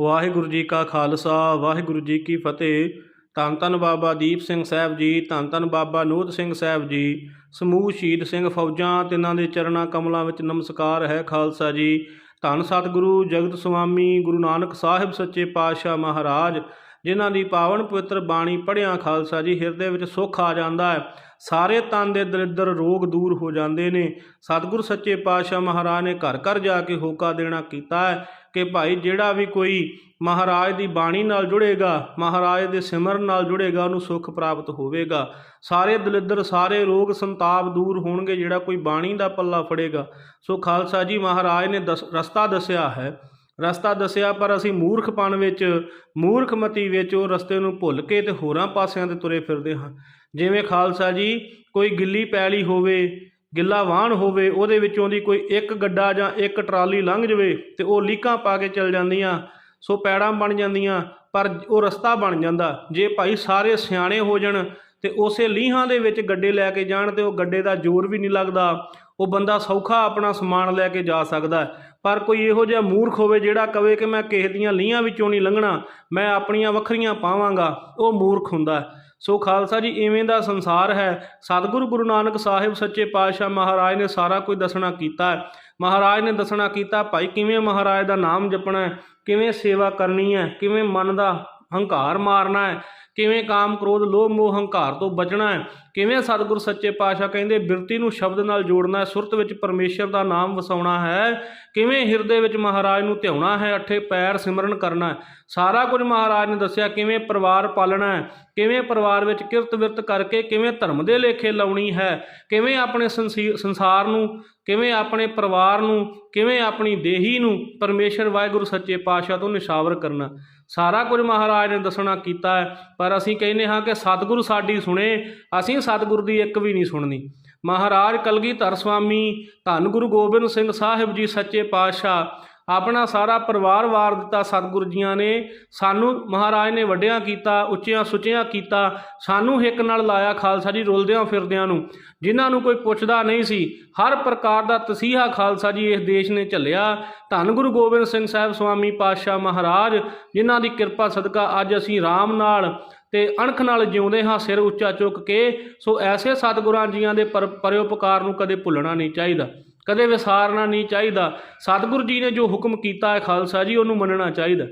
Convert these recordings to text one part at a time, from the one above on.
ਵਾਹਿਗੁਰੂ ਜੀ ਕਾ ਖਾਲਸਾ, ਵਾਹਿਗੁਰੂ ਜੀ ਕੀ ਫਤਿਹ। ਧੰਨ ਧੰਨ ਬਾਬਾ ਦੀਪ ਸਿੰਘ ਸਾਹਿਬ ਜੀ, ਧੰਨ ਧੰਨ ਬਾਬਾ ਨੋਦ ਸਿੰਘ ਸਾਹਿਬ ਜੀ। ਸਮੂਹ ਸ਼ਹੀਦ ਸਿੰਘ ਫੌਜਾਂ, ਤਿੰਨਾਂ ਦੇ ਚਰਨਾਂ ਕਮਲਾਂ ਵਿੱਚ ਨਮਸਕਾਰ ਹੈ ਖਾਲਸਾ ਜੀ। ਧੰਨ ਸਤਿਗੁਰੂ ਜਗਤ ਸੁਆਮੀ ਗੁਰੂ ਨਾਨਕ ਸਾਹਿਬ ਸੱਚੇ ਪਾਤਸ਼ਾਹ ਮਹਾਰਾਜ, ਜਿਨ੍ਹਾਂ ਦੀ ਪਾਵਨ ਪਵਿੱਤਰ ਬਾਣੀ ਪੜ੍ਹਿਆ ਖਾਲਸਾ ਜੀ, ਹਿਰਦੇ ਵਿੱਚ ਸੁੱਖ ਆ ਜਾਂਦਾ ਹੈ। ਸਾਰੇ ਤਨ ਦੇ ਦਰਿਦਰ ਰੋਗ ਦੂਰ ਹੋ ਜਾਂਦੇ ਨੇ। ਸਤਿਗੁਰ ਸੱਚੇ ਪਾਤਸ਼ਾਹ ਮਹਾਰਾਜ ਨੇ ਘਰ ਘਰ ਜਾ ਕੇ ਹੋਕਾ ਦੇਣਾ ਕੀਤਾ ਹੈ। ਕਿ ਭਾਈ, ਜਿਹੜਾ ਵੀ ਕੋਈ ਮਹਾਰਾਜ ਦੀ ਬਾਣੀ ਨਾਲ ਜੁੜੇਗਾ, ਮਹਾਰਾਜ ਦੇ ਸਿਮਰਨ ਨਾਲ ਜੁੜੇਗਾ, ਉਹਨੂੰ ਸੁੱਖ ਪ੍ਰਾਪਤ ਹੋਵੇਗਾ। ਸਾਰੇ ਦਲਿੱਦਰ, ਸਾਰੇ ਰੋਗ ਸੰਤਾਪ ਦੂਰ ਹੋਣਗੇ, ਜਿਹੜਾ ਕੋਈ ਬਾਣੀ ਦਾ ਪੱਲਾ ਫੜੇਗਾ। ਸੋ ਖਾਲਸਾ ਜੀ ਮਹਾਰਾਜ ਨੇ ਦਸ, ਰਸਤਾ ਦੱਸਿਆ ਹੈ। ਰਸਤਾ ਦੱਸਿਆ, ਪਰ ਅਸੀਂ ਮੂਰਖਪਣ ਵਿੱਚ, ਮੂਰਖਮਤੀ ਵਿੱਚ ਉਹ ਰਸਤੇ ਨੂੰ ਭੁੱਲ ਕੇ ਤੇ ਹੋਰਾਂ ਪਾਸਿਆਂ ਤੇ ਤੁਰੇ ਫਿਰਦੇ ਹਾਂ। ਜਿਵੇਂ ਖਾਲਸਾ ਜੀ, ਕੋਈ ਗਿੱਲੀ ਪੈਲੀ ਹੋਵੇ ਗਿੱਲਾ ਵਾਹਣ ਹੋਵੇ, ਉਹਦੇ ਵਿੱਚੋਂ ਦੀ ਕੋਈ ਇੱਕ ਗੱਡਾ ਜਾਂ ਇੱਕ ਟਰਾਲੀ ਲੰਘ ਜਵੇ ਤੇ ਉਹ ਲੀਕਾਂ ਪਾ ਕੇ ਚੱਲ ਜਾਂਦੀਆਂ, ਸੋ ਪੈੜਾਂ ਬਣ ਜਾਂਦੀਆਂ, ਪਰ ਉਹ ਰਸਤਾ ਬਣ ਜਾਂਦਾ। ਜੇ ਭਾਈ ਸਾਰੇ ਸਿਆਣੇ ਹੋ ਜਾਣ ਤੇ ਉਸੇ ਲੀਹਾਂ ਦੇ ਵਿੱਚ ਗੱਡੇ ਲੈ ਕੇ ਜਾਣ ਤੇ ਉਹ ਗੱਡੇ ਦਾ ਜ਼ੋਰ ਵੀ ਨਹੀਂ ਲੱਗਦਾ, ਉਹ ਬੰਦਾ ਸੌਖਾ ਆਪਣਾ ਸਮਾਨ ਲੈ ਕੇ ਜਾ ਸਕਦਾ। ਪਰ ਕੋਈ ਇਹੋ ਜਿਹਾ ਮੂਰਖ ਹੋਵੇ ਜਿਹੜਾ ਕਵੇ ਕਿ ਮੈਂ ਕਿਸੇ ਦੀਆਂ ਲੀਹਾਂ ਵਿੱਚੋਂ ਨਹੀਂ ਲੰਘਣਾ, ਮੈਂ ਆਪਣੀਆਂ ਵੱਖਰੀਆਂ ਪਾਵਾਂਗਾ, ਉਹ ਮੂਰਖ ਹੁੰਦਾ। ਸੋ ਖਾਲਸਾ ਜੀ, ਇਵੇਂ ਦਾ ਸੰਸਾਰ ਹੈ। ਸਤਿਗੁਰੂ ਗੁਰੂ ਨਾਨਕ ਸਾਹਿਬ ਸੱਚੇ ਪਾਤਸ਼ਾਹ ਮਹਾਰਾਜ ਨੇ ਸਾਰਾ ਕੁਝ ਦੱਸਣਾ ਕੀਤਾ ਹੈ। ਮਹਾਰਾਜ ਨੇ ਦੱਸਣਾ ਕੀਤਾ, ਭਾਈ, ਕਿਵੇਂ ਮਹਾਰਾਜ ਦਾ ਨਾਮ ਜਪਣਾ ਹੈ? ਕਿਵੇਂ ਸੇਵਾ ਕਰਨੀ ਹੈ? ਕਿਵੇਂ ਮਨ ਦਾ ਹੰਕਾਰ ਮਾਰਨਾ ਹੈ। ਕਿਵੇਂ ਕਾਮ ਕ੍ਰੋਧ ਲੋਭ ਮੋਹ ਹੰਕਾਰ ਤੋਂ ਬਚਣਾ ਹੈ? ਕਿਵੇਂ ਸਤਿਗੁਰ ਸੱਚੇ ਪਾਤਸ਼ਾਹ ਕਹਿੰਦੇ, ਬਿਰਤੀ ਨੂੰ ਸ਼ਬਦ ਨਾਲ ਜੋੜਨਾ ਹੈ, ਸੁਰਤ ਵਿੱਚ ਪਰਮੇਸ਼ਰ ਦਾ ਨਾਮ ਵਸਾਉਣਾ ਹੈ। ਕਿਵੇਂ ਹਿਰਦੇ ਵਿੱਚ ਮਹਾਰਾਜ ਨੂੰ ਧਿਆਉਣਾ ਹੈ, ਅੱਠੇ ਪੈਰ ਸਿਮਰਨ ਕਰਨਾ ਹੈ। ਸਾਰਾ ਕੁਝ ਮਹਾਰਾਜ ਨੇ ਦੱਸਿਆ, ਕਿਵੇਂ ਪਰਿਵਾਰ ਪਾਲਣਾ ਹੈ? ਕਿਵੇਂ ਪਰਿਵਾਰ ਵਿੱਚ ਕਿਰਤ ਵਿਰਤ ਕਰਕੇ ਕਿਵੇਂ ਧਰਮ ਦੇ ਲੇਖੇ ਲਾਉਣੀ ਹੈ? ਕਿਵੇਂ ਆਪਣੇ ਸੰਸੀ- ਸੰਸਾਰ ਨੂੰ ਕਿਵੇਂ ਆਪਣੇ ਪਰਿਵਾਰ ਨੂੰ, ਕਿਵੇਂ ਆਪਣੀ ਦੇਹੀ ਨੂੰ ਪਰਮੇਸ਼ਰ ਵਾਹਿਗੁਰੂ ਸੱਚੇ ਪਾਤਸ਼ਾਹ ਤੋਂ ਨਿਸ਼ਾਵਰ ਕਰਨਾ। ਸਾਰਾ ਕੁਝ ਮਹਾਰਾਜ ਨੇ ਦੱਸਣਾ ਕੀਤਾ ਹੈ, ਪਰ ਅਸੀਂ ਕਹਿੰਦੇ ਹਾਂ ਕਿ ਸਤਿਗੁਰੂ ਸਾਡੀ ਸੁਣੇ, ਅਸੀਂ ਸਤਿਗੁਰੂ ਦੀ ਇੱਕ ਵੀ ਨਹੀਂ ਸੁਣਨੀ। ਮਹਾਰਾਜ ਕਲਗੀਧਰ ਸਵਾਮੀ ਧੰਨ ਗੁਰੂ ਗੋਬਿੰਦ ਸਿੰਘ ਸਾਹਿਬ ਜੀ ਸੱਚੇ ਪਾਤਸ਼ਾਹ ਆਪਣਾ ਸਾਰਾ ਪਰਿਵਾਰ ਵਾਰ ਦਿੱਤਾ ਸਤਿਗੁਰੂ ਜੀਆਂ ਨੇ। ਸਾਨੂੰ ਮਹਾਰਾਜ ਨੇ ਵੱਡਿਆਂ ਕੀਤਾ, ਉੱਚਿਆਂ ਸੁੱਚਿਆਂ ਕੀਤਾ, ਸਾਨੂੰ ਹਿੱਕ ਨਾਲ ਲਾਇਆ ਖਾਲਸਾ ਜੀ ਰੁਲਦਿਆਂ ਫਿਰਦਿਆਂ ਨੂੰ, ਜਿਨ੍ਹਾਂ ਨੂੰ ਕੋਈ ਪੁੱਛਦਾ ਨਹੀਂ ਸੀ। ਹਰ ਪ੍ਰਕਾਰ ਦਾ ਤਸੀਹਾ ਖਾਲਸਾ ਜੀ ਇਸ ਦੇਸ਼ ਨੇ ਝੱਲਿਆ। ਧੰਨ ਗੁਰੂ ਗੋਬਿੰਦ ਸਿੰਘ ਸਾਹਿਬ ਸਵਾਮੀ ਪਾਤਸ਼ਾਹ ਮਹਾਰਾਜ, ਜਿਨ੍ਹਾਂ ਦੀ ਕਿਰਪਾ ਸਦਕਾ ਅੱਜ ਅਸੀਂ ਰਾਮ ਨਾਲ ਤੇ ਅਣਖ ਨਾਲ ਜਿਉਂਦੇ ਹਾਂ ਸਿਰ ਉੱਚਾ ਚੁੱਕ ਕੇ, ਸੋ ਐਸੇ ਸਤਿਗੁਰਾਂ ਜੀਆਂ ਦੇ ਪਰ ਪਰਉਪਕਾਰ ਨੂੰ ਕਦੇ ਭੁੱਲਣਾ ਨਹੀਂ ਚਾਹੀਦਾ। ਕਦੇ ਵਿਸਾਰਨਾ ਨਹੀਂ ਚਾਹੀਦਾ। ਸਤਿਗੁਰੂ ਜੀ ਨੇ ਜੋ ਹੁਕਮ ਕੀਤਾ ਹੈ ਖਾਲਸਾ ਜੀ, ਉਹਨੂੰ ਮੰਨਣਾ ਚਾਹੀਦਾ।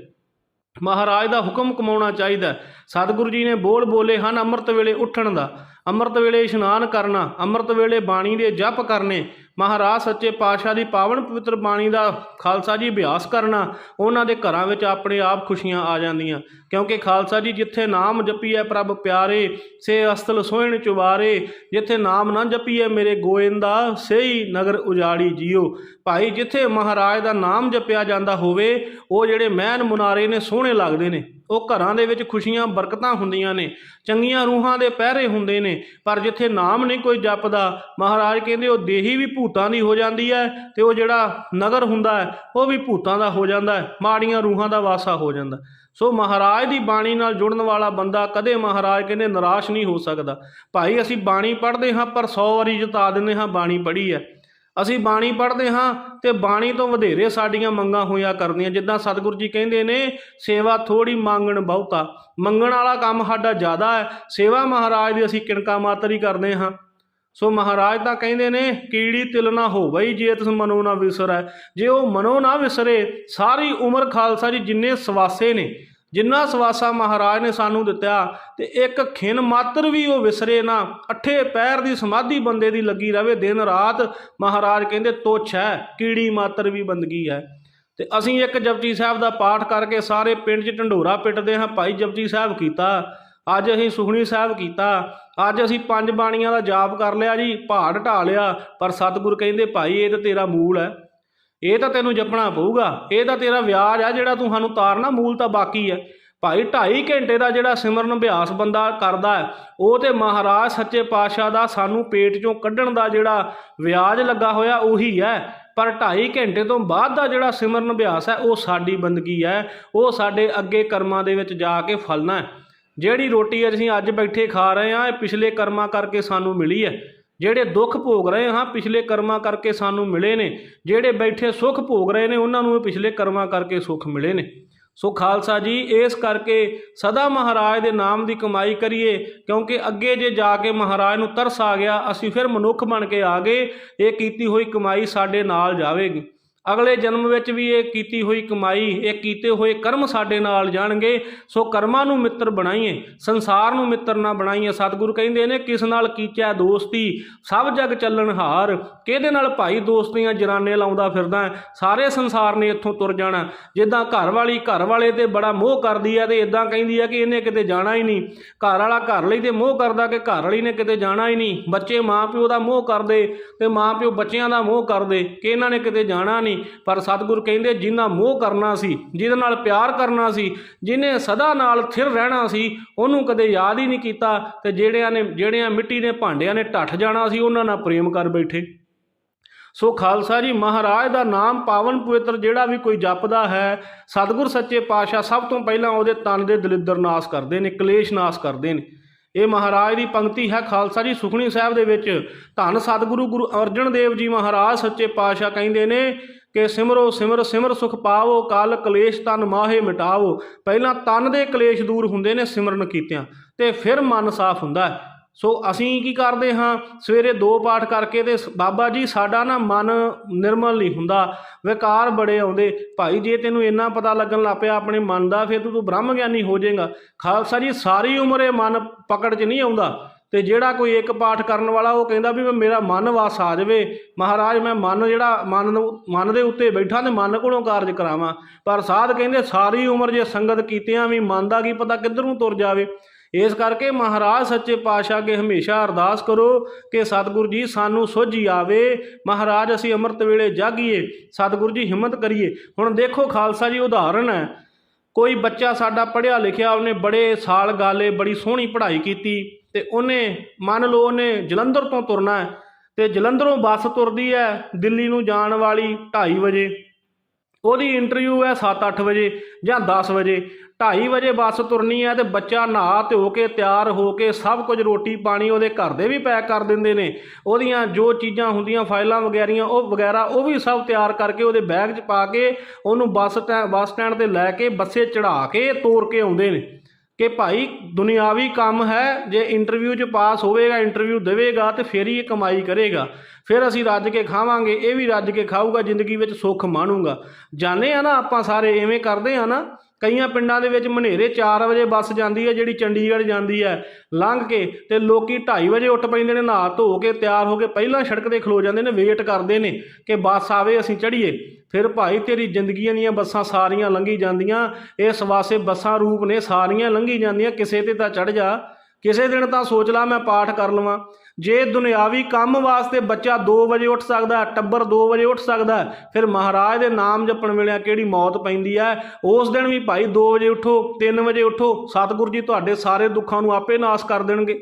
ਮਹਾਰਾਜ ਦਾ ਹੁਕਮ ਕਮਾਉਣਾ ਚਾਹੀਦਾ ਸਤਿਗੁਰੂ ਜੀ ਨੇ ਬੋਲ ਬੋਲੇ ਹਨ, ਅੰਮ੍ਰਿਤ ਵੇਲੇ ਉੱਠਣ ਦਾ। ਅੰਮ੍ਰਿਤ ਵੇਲੇ ਇਸ਼ਨਾਨ ਕਰਨਾ, ਅੰਮ੍ਰਿਤ ਵੇਲੇ ਬਾਣੀ ਦੇ ਜਪ ਕਰਨੇ ਮਹਾਰਾਜ ਸੱਚੇ ਪਾਤਸ਼ਾਹ ਦੀ ਪਾਵਨ ਪਵਿੱਤਰ ਬਾਣੀ ਦਾ ਖਾਲਸਾ ਜੀ ਅਭਿਆਸ ਕਰਨਾ, ਉਹਨਾਂ ਦੇ ਘਰਾਂ ਵਿੱਚ ਆਪਣੇ ਆਪ ਖੁਸ਼ੀਆਂ ਆ ਜਾਂਦੀਆਂ। ਕਿਉਂਕਿ ਖਾਲਸਾ ਜੀ ਜਿੱਥੇ ਨਾਮ ਜਪੀਐ ਪ੍ਰਭ ਪਿਆਰੇ, ਸੇ ਅਸਤਲ ਸੋਹਣ ਚੁਬਾਰੇ, ਜਿੱਥੇ ਨਾਮ ਨਾ ਜਪੀਐ ਮੇਰੇ ਗੋਇੰਦਾ ਸਹੀ ਨਗਰ ਉਜਾੜੀ ਜੀਓ। ਭਾਈ, ਜਿੱਥੇ ਮਹਾਰਾਜ ਦਾ ਨਾਮ ਜਪਿਆ ਜਾਂਦਾ ਹੋਵੇ, ਉਹ ਜਿਹੜੇ ਮਹਿਨ ਮੁਨਾਰੇ ਨੇ, ਸੋਹਣੇ ਲੱਗਦੇ ਨੇ। ਉਹ ਘਰਾਂ ਦੇ ਵਿੱਚ ਖੁਸ਼ੀਆਂ, ਬਰਕਤਾਂ ਹੁੰਦੀਆਂ ਨੇ, ਚੰਗੀਆਂ ਰੂਹਾਂ ਦੇ ਪਹਿਰੇ ਹੁੰਦੇ ਨੇ, ਪਰ ਜਿੱਥੇ ਨਾਮ ਨਹੀਂ ਕੋਈ ਜਪਦਾ, ਮਹਾਰਾਜ ਕਹਿੰਦੇ ਉਹ ਦੇਹੀ ਵੀ ਭੂਤਾਂ ਦੀ ਹੋ ਜਾਂਦੀ ਹੈ ਤੇ ਉਹ ਜਿਹੜਾ ਨਗਰ ਹੁੰਦਾ ਹੈ, ਉਹ ਵੀ ਭੂਤਾਂ ਦਾ ਹੋ ਜਾਂਦਾ ਹੈ, ਮਾੜੀਆਂ ਰੂਹਾਂ ਦਾ ਵਾਸਾ ਹੋ ਜਾਂਦਾ ਸੋ ਮਹਾਰਾਜ ਦੀ ਬਾਣੀ ਨਾਲ ਜੁੜਨ ਵਾਲਾ ਬੰਦਾ ਕਦੇ ਮਹਾਰਾਜ ਕਹਿੰਦੇ ਨਿਰਾਸ਼ ਨਹੀਂ ਹੋ ਸਕਦਾ। ਭਾਈ ਅਸੀਂ ਬਾਣੀ ਪੜ੍ਹਦੇ ਹਾਂ, ਪਰ 100 ਵਾਰੀ ਜਤਾ ਦਿੰਦੇ ਹਾਂ, ਬਾਣੀ ਪੜ੍ਹੀ ਹੈ। ਅਸੀਂ ਬਾਣੀ ਪੜ੍ਹਦੇ ਹਾਂ ਤੇ ਬਾਣੀ ਤੋਂ ਵਧੇਰੇ ਸਾਡੀਆਂ ਮੰਗਾਂ ਹੋਇਆ ਕਰਦੀਆਂ। ਜਿੱਦਾਂ ਸਤਿਗੁਰੂ ਜੀ ਕਹਿੰਦੇ ਨੇ, ਸੇਵਾ ਥੋੜੀ ਮੰਗਣ ਬਹੁਤਾ। ਮੰਗਣ ਵਾਲਾ ਕੰਮ ਸਾਡਾ ਜ਼ਿਆਦਾ ਹੈ। ਸੇਵਾ ਮਹਾਰਾਜ ਦੀ ਅਸੀਂ ਕਿਣਕਾ ਮਾਤਰ ਹੀ ਕਰਦੇ ਹਾਂ। ਸੋ ਮਹਾਰਾਜ ਤਾਂ ਕਹਿੰਦੇ ਨੇ, ਕੀੜੀ ਤਿਲ ਨਾ ਹੋਵਈ ਜੇ ਤਿਸ ਮਨੋ ਨਾ ਵਿਸਰੈ। ਜੇ ਉਹ ਮਨੋ ਨਾ ਵਿਸਰੇ, ਸਾਰੀ ਉਮਰ ਖਾਲਸਾ ਜੀ ਜਿੰਨੇ ਸਵਾਸੇ ਨੇ ਜਿੰਨਾ ਸਵਾਸਾ ਮਹਾਰਾਜ ਨੇ ਸਾਨੂੰ ਦਿੱਤਾ ਤੇ ਇੱਕ ਖਿਨ ਮਾਤਰ ਵੀ ਉਹ ਵਿਸਰੇ ਨਾ, ਅੱਠੇ ਪੈਰ ਦੀ ਸਮਾਧੀ ਬੰਦੇ ਦੀ ਲੱਗੀ ਰਵੇ, ਦਿਨ ਰਾਤ ਮਹਾਰਾਜ ਕਹਿੰਦੇ ਤੁੱਛ ਹੈ, ਕੀੜੀ ਮਾਤਰ ਵੀ ਬੰਦਗੀ ਹੈ। ਤੇ ਅਸੀਂ ਇੱਕ ਜਪਜੀ ਸਾਹਿਬ ਦਾ ਪਾਠ ਕਰਕੇ ਸਾਰੇ ਪਿੰਡ 'ਚ ਢੰਡੋਰਾ ਪਿੱਟਦੇ ਹਾਂ, ਭਾਈ ਜਪਜੀ ਸਾਹਿਬ ਕੀਤਾ, ਅੱਜ ਅਸੀਂ ਸੁਖਣੀ ਸਾਹਿਬ ਕੀਤਾ, ਅੱਜ ਅਸੀਂ ਪੰਜ ਬਾਣੀਆਂ ਦਾ ਜਾਪ ਕਰ ਲਿਆ ਜੀ, ਪਹਾੜ ਢਾ ਲਿਆ, ਪਰ ਸਤਿਗੁਰ ਕਹਿੰਦੇ ਭਾਈ ਇਹ ਤਾਂ ਤੇਰਾ ਮੂਲ ਹੈ। ਇਹ ਤਾਂ ਤੈਨੂੰ ਜਪਣਾ ਪਊਗਾ, ਇਹ ਤਾਂ ਤੇਰਾ ਵਿਆਜ ਆ ਜਿਹੜਾ ਤੂੰ ਸਾਨੂੰ ਤਾਰਨਾ, ਮੂਲ ਤਾਂ ਬਾਕੀ ਹੈ ਭਾਈ 2.5 ਘੰਟੇ ਦਾ ਜਿਹੜਾ ਸਿਮਰਨ ਅਭਿਆਸ ਬੰਦਾ ਕਰਦਾ ਉਹ ਤੇ ਮਹਾਰਾਜ ਸੱਚੇ ਪਾਤਸ਼ਾਹ ਦਾ ਸਾਨੂੰ ਪੇਟ ਚੋਂ ਕੱਢਣ ਦਾ ਜਿਹੜਾ ਵਿਆਜ ਲੱਗਾ ਹੋਇਆ ਉਹੀ ਹੈ। ਪਰ 2.5 ਘੰਟੇ ਤੋਂ ਬਾਅਦ ਦਾ ਜਿਹੜਾ ਸਿਮਰਨ ਅਭਿਆਸ ਹੈ, ਉਹ ਸਾਡੀ ਬੰਦਗੀ ਹੈ। ਉਹ ਸਾਡੇ ਅੱਗੇ ਕਰਮਾਂ ਦੇ ਵਿੱਚ ਜਾ ਕੇ ਫਲਣਾ ਹੈ। ਜਿਹੜੀ ਰੋਟੀ ਅਸੀਂ ਅੱਜ ਬੈਠੇ ਖਾ ਰਹੇ ਹਾਂ, ਇਹ ਪਿਛਲੇ ਕਰਮਾਂ ਕਰਕੇ ਸਾਨੂੰ ਮਿਲੀ ਹੈ। ਜਿਹੜੇ ਦੁੱਖ ਭੋਗ ਰਹੇ ਹਾਂ, ਪਿਛਲੇ ਕਰਮਾਂ ਕਰਕੇ ਸਾਨੂੰ ਮਿਲੇ ਨੇ। ਜਿਹੜੇ ਬੈਠੇ ਸੁੱਖ ਭੋਗ ਰਹੇ ਨੇ, ਉਹਨਾਂ ਨੂੰ ਇਹ ਪਿਛਲੇ ਕਰਮਾਂ ਕਰਕੇ ਸੁੱਖ ਮਿਲੇ ਨੇ। ਸੋ ਖਾਲਸਾ ਜੀ, ਇਸ ਕਰਕੇ ਸਦਾ ਮਹਾਰਾਜ ਦੇ ਨਾਮ ਦੀ ਕਮਾਈ ਕਰੀਏ, ਕਿਉਂਕਿ ਅੱਗੇ ਜੇ ਜਾ ਕੇ ਮਹਾਰਾਜ ਨੂੰ ਤਰਸ ਆ ਗਿਆ, ਅਸੀਂ ਫਿਰ ਮਨੁੱਖ ਬਣ ਕੇ ਆ ਗਏ, ਇਹ ਕੀਤੀ ਹੋਈ ਕਮਾਈ ਸਾਡੇ ਨਾਲ ਜਾਵੇਗੀ। ਅਗਲੇ ਜਨਮ ਵਿੱਚ ਵੀ ਇਹ ਕੀਤੀ ਹੋਈ ਕਮਾਈ, ਇਹ ਕੀਤੇ ਹੋਏ ਕਰਮ ਸਾਡੇ ਨਾਲ ਜਾਣਗੇ। ਸੋ ਕਰਮਾਂ ਨੂੰ ਮਿੱਤਰ ਬਣਾਈਏ, ਸੰਸਾਰ ਨੂੰ ਮਿੱਤਰ ਨਾ ਬਣਾਈਏ। ਸਤਿਗੁਰੂ ਕਹਿੰਦੇ ਨੇ, ਕਿਸ ਨਾਲ ਕੀਚੈ ਦੋਸਤੀ? ਸਭ ਜਗ ਚੱਲਣ ਹਾਰ। ਕਿਹਦੇ ਨਾਲ ਭਾਈ ਦੋਸਤੀਆਂ ਜਰਾਨੇ ਲਾਉਂਦਾ ਫਿਰਦਾ ਸਾਰੇ ਸੰਸਾਰ ਨੇ ਇੱਥੋਂ ਤੁਰ ਜਾਣਾ। ਜਿੱਦਾਂ ਘਰ ਵਾਲੀ ਘਰ ਵਾਲੇ ਤੇ ਬੜਾ ਮੋਹ ਕਰਦੀ ਹੈ ਤੇ ਇਦਾਂ ਕਹਿੰਦੀ ਹੈ ਕਿ ਇਹਨੇ ਕਿਤੇ ਜਾਣਾ ਹੀ ਨਹੀਂ। ਘਰ ਵਾਲਾ ਘਰ ਲਈ ਤੇ ਮੋਹ ਕਰਦਾ ਕਿ ਘਰ ਵਾਲੀ ਨੇ ਕਿਤੇ ਜਾਣਾ ਹੀ ਨਹੀਂ। ਬੱਚੇ ਮਾਂ ਪਿਓ ਦਾ ਮੋਹ ਕਰਦੇ ਤੇ ਮਾਂ ਪਿਓ ਬੱਚਿਆਂ ਦਾ ਮੋਹ ਕਰਦੇ ਕਿ ਇਹਨਾਂ ਨੇ ਕਿਤੇ ਜਾਣਾ ਨਹੀਂ। ਪਰ ਸਤਿਗੁਰ ਕਹਿੰਦੇ ਜਿਨ੍ਹਾਂ ਮੋਹ ਕਰਨਾ ਸੀ, ਜਿਹਦੇ ਨਾਲ ਪਿਆਰ ਕਰਨਾ ਸੀ, ਜਿਹਨੇ ਸਦਾ ਨਾਲ ਥਿਰ ਰਹਿਣਾ ਸੀ, ਉਹਨੂੰ ਕਦੇ ਯਾਦ ਹੀ ਨਹੀਂ ਕੀਤਾ ਤੇ ਜਿਹੜਿਆਂ ਨੇ ਜਿਹੜਿਆਂ ਮਿੱਟੀ ਦੇ ਭਾਂਡਿਆਂ ਨੇ ਢੱਠ ਜਾਣਾ ਸੀ, ਉਹਨਾਂ ਨਾਲ ਪ੍ਰੇਮ ਕਰ ਬੈਠੇ। ਸੋ ਖਾਲਸਾ ਜੀ, ਮਹਾਰਾਜ ਦਾ ਨਾਮ ਪਾਵਨ ਪਵਿੱਤਰ ਜਿਹੜਾ ਵੀ ਕੋਈ ਜਪਦਾ ਹੈ, ਸਤਿਗੁਰ ਸੱਚੇ ਪਾਤਸ਼ਾਹ ਸਭ ਤੋਂ ਪਹਿਲਾਂ ਉਹਦੇ ਤਨ ਦੇ ਦਲਿੱਦਰ ਨਾਸ ਕਰਦੇ ਨੇ, ਕਲੇਸ਼ ਨਾਸ ਕਰਦੇ ਨੇ। ਇਹ ਮਹਾਰਾਜ ਦੀ ਪੰਕਤੀ ਹੈ ਖਾਲਸਾ ਜੀ ਸੁਖਣੀ ਸਾਹਿਬ ਦੇ ਵਿੱਚ। ਧੰਨ ਸਤਿਗੁਰੂ ਗੁਰੂ ਅਰਜਨ ਦੇਵ ਜੀ ਮਹਾਰਾਜ ਸੱਚੇ ਪਾਤਸ਼ਾਹ ਕਹਿੰਦੇ ਨੇ ਕਿ ਸਿਮਰੋ, ਸਿਮਰ ਸਿਮਰ ਸੁਖ ਪਾਵੋ, ਕਾਲ ਕਲੇਸ਼ ਤਨ ਮਾਹੇ ਮਿਟਾਵੋ। ਪਹਿਲਾਂ ਤਨ ਦੇ ਕਲੇਸ਼ ਦੂਰ ਹੁੰਦੇ ਨੇ ਸਿਮਰਨ ਕੀਤਿਆਂ, ਤੇ ਫਿਰ ਮਨ ਸਾਫ਼ ਹੁੰਦਾ ਹੈ। ਸੋ ਅਸੀਂ ਕੀ ਕਰਦੇ ਹਾਂ? ਸਵੇਰੇ ਦੋ ਪਾਠ ਕਰਕੇ ਤੇ ਸ- ਬਾਬਾ ਜੀ, ਸਾਡਾ ਨਾ ਮਨ ਨਿਰਮਲ ਨਹੀਂ ਹੁੰਦਾ। ਵਿਕਾਰ ਬੜੇ ਆਉਂਦੇ। ਭਾਈ, ਜੇ ਤੈਨੂੰ ਇੰਨਾ ਪਤਾ ਲੱਗਣ ਲੱਗ ਪਿਆ ਆਪਣੇ ਮਨ ਦਾ, ਫਿਰ ਤੂੰ ਤੂੰ ਬ੍ਰਹਮ ਗਿਆਨੀ ਹੋ ਜਾਏਗਾ। ਖਾਲਸਾ ਜੀ, ਸਾਰੀ ਉਮਰ ਇਹ ਮਨ ਪਕੜ 'ਚ ਨਹੀਂ ਆਉਂਦਾ। ਤੇ ਜਿਹੜਾ ਕੋਈ ਇੱਕ ਪਾਠ ਕਰਨ ਵਾਲਾ ਉਹ ਕਹਿੰਦਾ ਵੀ ਮੇਰਾ ਮਨ ਵਾਸ ਆ ਜਾਵੇ। ਮਹਾਰਾਜ, ਮੈਂ ਮਨ ਜਿਹੜਾ ਮਨ ਨੂੰ, ਮਨ ਦੇ ਉੱਤੇ ਬੈਠਾ ਤੇ ਮਨ ਕੋਲੋਂ ਕਾਰਜ ਕਰਾਵਾਂ। ਪਰ ਸਾਧ ਕਹਿੰਦੇ, ਸਾਰੀ ਉਮਰ ਜੇ ਸੰਗਤ ਕੀਤਿਆਂ ਵੀ ਮਨ ਦਾ ਕੀ ਪਤਾ ਕਿੱਧਰ ਨੂੰ ਤੁਰ ਜਾਵੇ? ਇਸ ਕਰਕੇ ਮਹਾਰਾਜ ਸੱਚੇ ਪਾਤਸ਼ਾਹ ਅੱਗੇ ਹਮੇਸ਼ਾ ਅਰਦਾਸ ਕਰੋ ਕਿ ਸਤਿਗੁਰੂ ਜੀ ਸਾਨੂੰ ਸੋਝੀ ਆਵੇ। ਮਹਾਰਾਜ, ਅਸੀਂ ਅੰਮ੍ਰਿਤ ਵੇਲੇ ਜਾਗੀਏ, ਸਤਿਗੁਰੂ ਜੀ ਹਿੰਮਤ ਕਰੀਏ। ਹੁਣ ਦੇਖੋ ਖਾਲਸਾ ਜੀ ਉਦਾਹਰਣ ਹੈ। ਕੋਈ ਬੱਚਾ ਸਾਡਾ ਪੜ੍ਹਿਆ ਲਿਖਿਆ, ਉਹਨੇ ਬੜੇ ਸਾਲ ਗਾਲੇ, ਬੜੀ ਸੋਹਣੀ ਪੜ੍ਹਾਈ ਕੀਤੀ। ਤੇ ਉਹਨੇ, ਮੰਨ ਲਓ ਉਹਨੇ ਜਲੰਧਰ ਤੋਂ ਤੁਰਨਾ ਹੈ, ਤੇ ਜਲੰਧਰੋਂ ਬੱਸ ਤੁਰਦੀ ਹੈ ਦਿੱਲੀ ਨੂੰ ਜਾਣ ਵਾਲੀ 2:30 ਵਜੇ। ਉਹਦੀ ਇੰਟਰਵਿਊ ਹੈ 7-8 ਵਜੇ ਜਾਂ 10 ਵਜੇ। 2:30 ਵਜੇ ਬੱਸ ਤੁਰਨੀ ਹੈ ਤੇ ਬੱਚਾ ਨਹਾ ਧੋ ਕੇ ਤਿਆਰ ਹੋ ਕੇ ਸਭ ਕੁਝ ਰੋਟੀ ਪਾਣੀ ਉਹਦੇ ਘਰ ਦੇ ਵੀ ਪੈਕ ਕਰ ਦਿੰਦੇ ਨੇ। ਉਹਦੀਆਂ ਜੋ ਚੀਜ਼ਾਂ ਹੁੰਦੀਆਂ, ਫਾਈਲਾਂ ਵਗੈਰੀਆਂ, ਉਹ ਵਗੈਰਾ, ਉਹ ਵੀ ਸਭ ਤਿਆਰ ਕਰਕੇ ਉਹਦੇ ਬੈਗ 'ਚ ਪਾ ਕੇ ਉਹਨੂੰ ਬੱਸ ਸਟੈ, ਬੱਸ ਸਟੈਂਡ ਤੇ ਲੈ ਕੇ ਬੱਸੇ ਚੜਾ ਕੇ ਤੋਰ ਕੇ ਆਉਂਦੇ ਨੇ। ਕਿ ਭਾਈ ਦੁਨਿਆਵੀ ਕੰਮ ਹੈ, ਜੇ ਇੰਟਰਵਿਊ 'ਚ ਪਾਸ ਹੋਵੇਗਾ ਇੰਟਰਵਿਊ ਦੇਵੇਗਾ ਤੇ ਫਿਰ ਹੀ ਇਹ ਕਮਾਈ ਕਰੇਗਾ। ਫਿਰ ਅਸੀਂ ਰੱਜ ਕੇ ਖਾਵਾਂਗੇ, ਇਹ ਵੀ ਰੱਜ ਕੇ ਖਾਊਗਾ, ਜ਼ਿੰਦਗੀ ਵਿੱਚ ਸੁੱਖ ਮਾਣੂਗਾ। ਜਾਣੇ ਆ ਨਾ ਆਪਾਂ ਸਾਰੇ, ਐਵੇਂ ਕਰਦੇ ਆ ਨਾ, ਕਈਆਂ ਪਿੰਡਾਂ ਦੇ ਵਿੱਚ ਮਨੇਰੇ 4 ਵਜੇ ਬੱਸ ਜਾਂਦੀ ਹੈ, ਜਿਹੜੀ ਚੰਡੀਗੜ੍ਹ ਜਾਂਦੀ ਹੈ, ਲੰਘ ਕੇ ਤੇ ਲੋਕੀ 2:30 ਵਜੇ ਉੱਠ ਪੈਂਦੇ ਨੇ, ਨਹਾ ਧੋ ਕੇ ਤਿਆਰ ਹੋ ਕੇ ਪਹਿਲਾਂ ਸੜਕ ਤੇ ਖਲੋ ਜਾਂਦੇ ਨੇ ਵੇਟ ਕਰਦੇ ਨੇ ਕਿ ਬੱਸ ਆਵੇ, ਅਸੀਂ ਚੜ੍ਹੀਏ। ਫਿਰ ਭਾਈ ਤੇਰੀ ਜ਼ਿੰਦਗੀਆਂ ਦੀਆਂ ਬੱਸਾਂ ਸਾਰੀਆਂ ਲੰਘੀ ਜਾਂਦੀਆਂ, ਇਸ ਵਾਸਤੇ ਬੱਸਾਂ ਰੂਪ ਨੇ ਸਾਰੀਆਂ ਲੰਘੀ ਜਾਂਦੀਆਂ, ਕਿਸੇ ਤੇ ਤਾਂ ਚੜ ਜਾ, ਕਿਸੇ ਦਿਨ ਤਾਂ ਸੋਚ ਲਾ ਮੈਂ ਪਾਠ ਕਰ ਲਵਾਂ। ਜੇ ਦੁਨਿਆਵੀ ਕੰਮ ਵਾਸਤੇ ਬੱਚਾ 2 ਵਜੇ ਉੱਠ ਸਕਦਾ, ਟੱਬਰ 2 ਵਜੇ ਉੱਠ ਸਕਦਾ, ਫਿਰ ਮਹਾਰਾਜ ਦੇ ਨਾਮ ਜਪਣ ਵੇਲੇ ਕਿਹੜੀ ਮੌਤ ਪੈਂਦੀ ਹੈ ਉਸ ਦਿਨ ਵੀ ਭਾਈ 2 ਵਜੇ ਉੱਠੋ 3 ਵਜੇ ਉੱਠੋ, ਸਤਿਗੁਰੂ ਜੀ ਤੁਹਾਡੇ ਸਾਰੇ ਦੁੱਖਾਂ ਨੂੰ ਆਪੇ ਨਾਸ ਕਰ ਦੇਣਗੇ।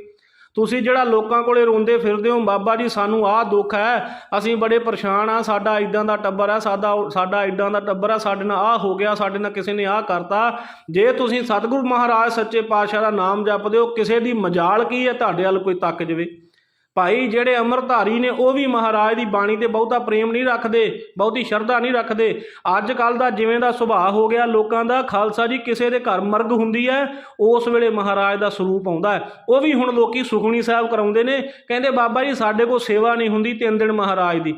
ਤੁਸੀਂ ਜਿਹੜਾ ਲੋਕਾਂ ਕੋਲੇ ਰੋਂਦੇ ਫਿਰਦੇ ਹੋ, ਬਾਬਾ ਜੀ ਸਾਨੂੰ ਆਹ ਦੁੱਖ ਹੈ, ਅਸੀਂ ਬੜੇ ਪਰੇਸ਼ਾਨ ਆ ਸਾਡਾ ਇਦਾਂ ਦਾ ਟੱਬਰ ਹੈ, ਸਾਡਾ ਸਾਡਾ ਇਦਾਂ ਦਾ ਟੱਬਰ ਹੈ, ਸਾਡੇ ਨਾਲ ਆਹ ਹੋ ਗਿਆ, ਸਾਡੇ ਨਾਲ ਕਿਸੇ ਨੇ ਆਹ ਕਰਤਾ। ਜੇ ਤੁਸੀਂ ਸਤਿਗੁਰੂ ਮਹਾਰਾਜ, ਸੱਚੇ ਪਾਤਸ਼ਾਹ ਦਾ ਨਾਮ ਜਪਦੇ ਹੋ, ਕਿਸੇ ਦੀ ਮਜਾਲ ਕੀ ਹੈ, ਤੁਹਾਡੇ ਵੱਲ ਕੋਈ ਤੱਕ ਜਵੇ? ਭਾਈ ਜਿਹੜੇ ਅੰਮ੍ਰਿਤਧਾਰੀ ਨੇ, ਉਹ ਵੀ ਮਹਾਰਾਜ ਦੀ ਬਾਣੀ ਤੇ ਬਹੁਤਾ ਪ੍ਰੇਮ ਨਹੀਂ ਰੱਖਦੇ, ਬਹੁਤੀ ਸ਼ਰਧਾ ਨਹੀਂ ਰੱਖਦੇ। ਅੱਜ ਕੱਲ ਦਾ ਜਿਵੇਂ ਦਾ ਸੁਭਾਅ ਹੋ ਗਿਆ, ਲੋਕਾਂ ਦਾ, ਖਾਲਸਾ ਜੀ ਕਿਸੇ ਦੇ ਘਰ ਮਰਗ ਹੁੰਦੀ ਹੈ, ਉਸ ਵੇਲੇ ਮਹਾਰਾਜ ਦਾ ਸਰੂਪ ਆਉਂਦਾ ਹੈ। ਉਹ ਵੀ ਹੁਣ ਲੋਕੀ ਸੁਖਣੀ ਸਾਹਿਬ ਕਰਾਉਂਦੇ ਨੇ, ਕਹਿੰਦੇ ਬਾਬਾ ਜੀ ਸਾਡੇ ਕੋਲ ਸੇਵਾ ਨਹੀਂ ਹੁੰਦੀ ਤਿੰਨ ਦਿਨ ਮਹਾਰਾਜ ਦੀ।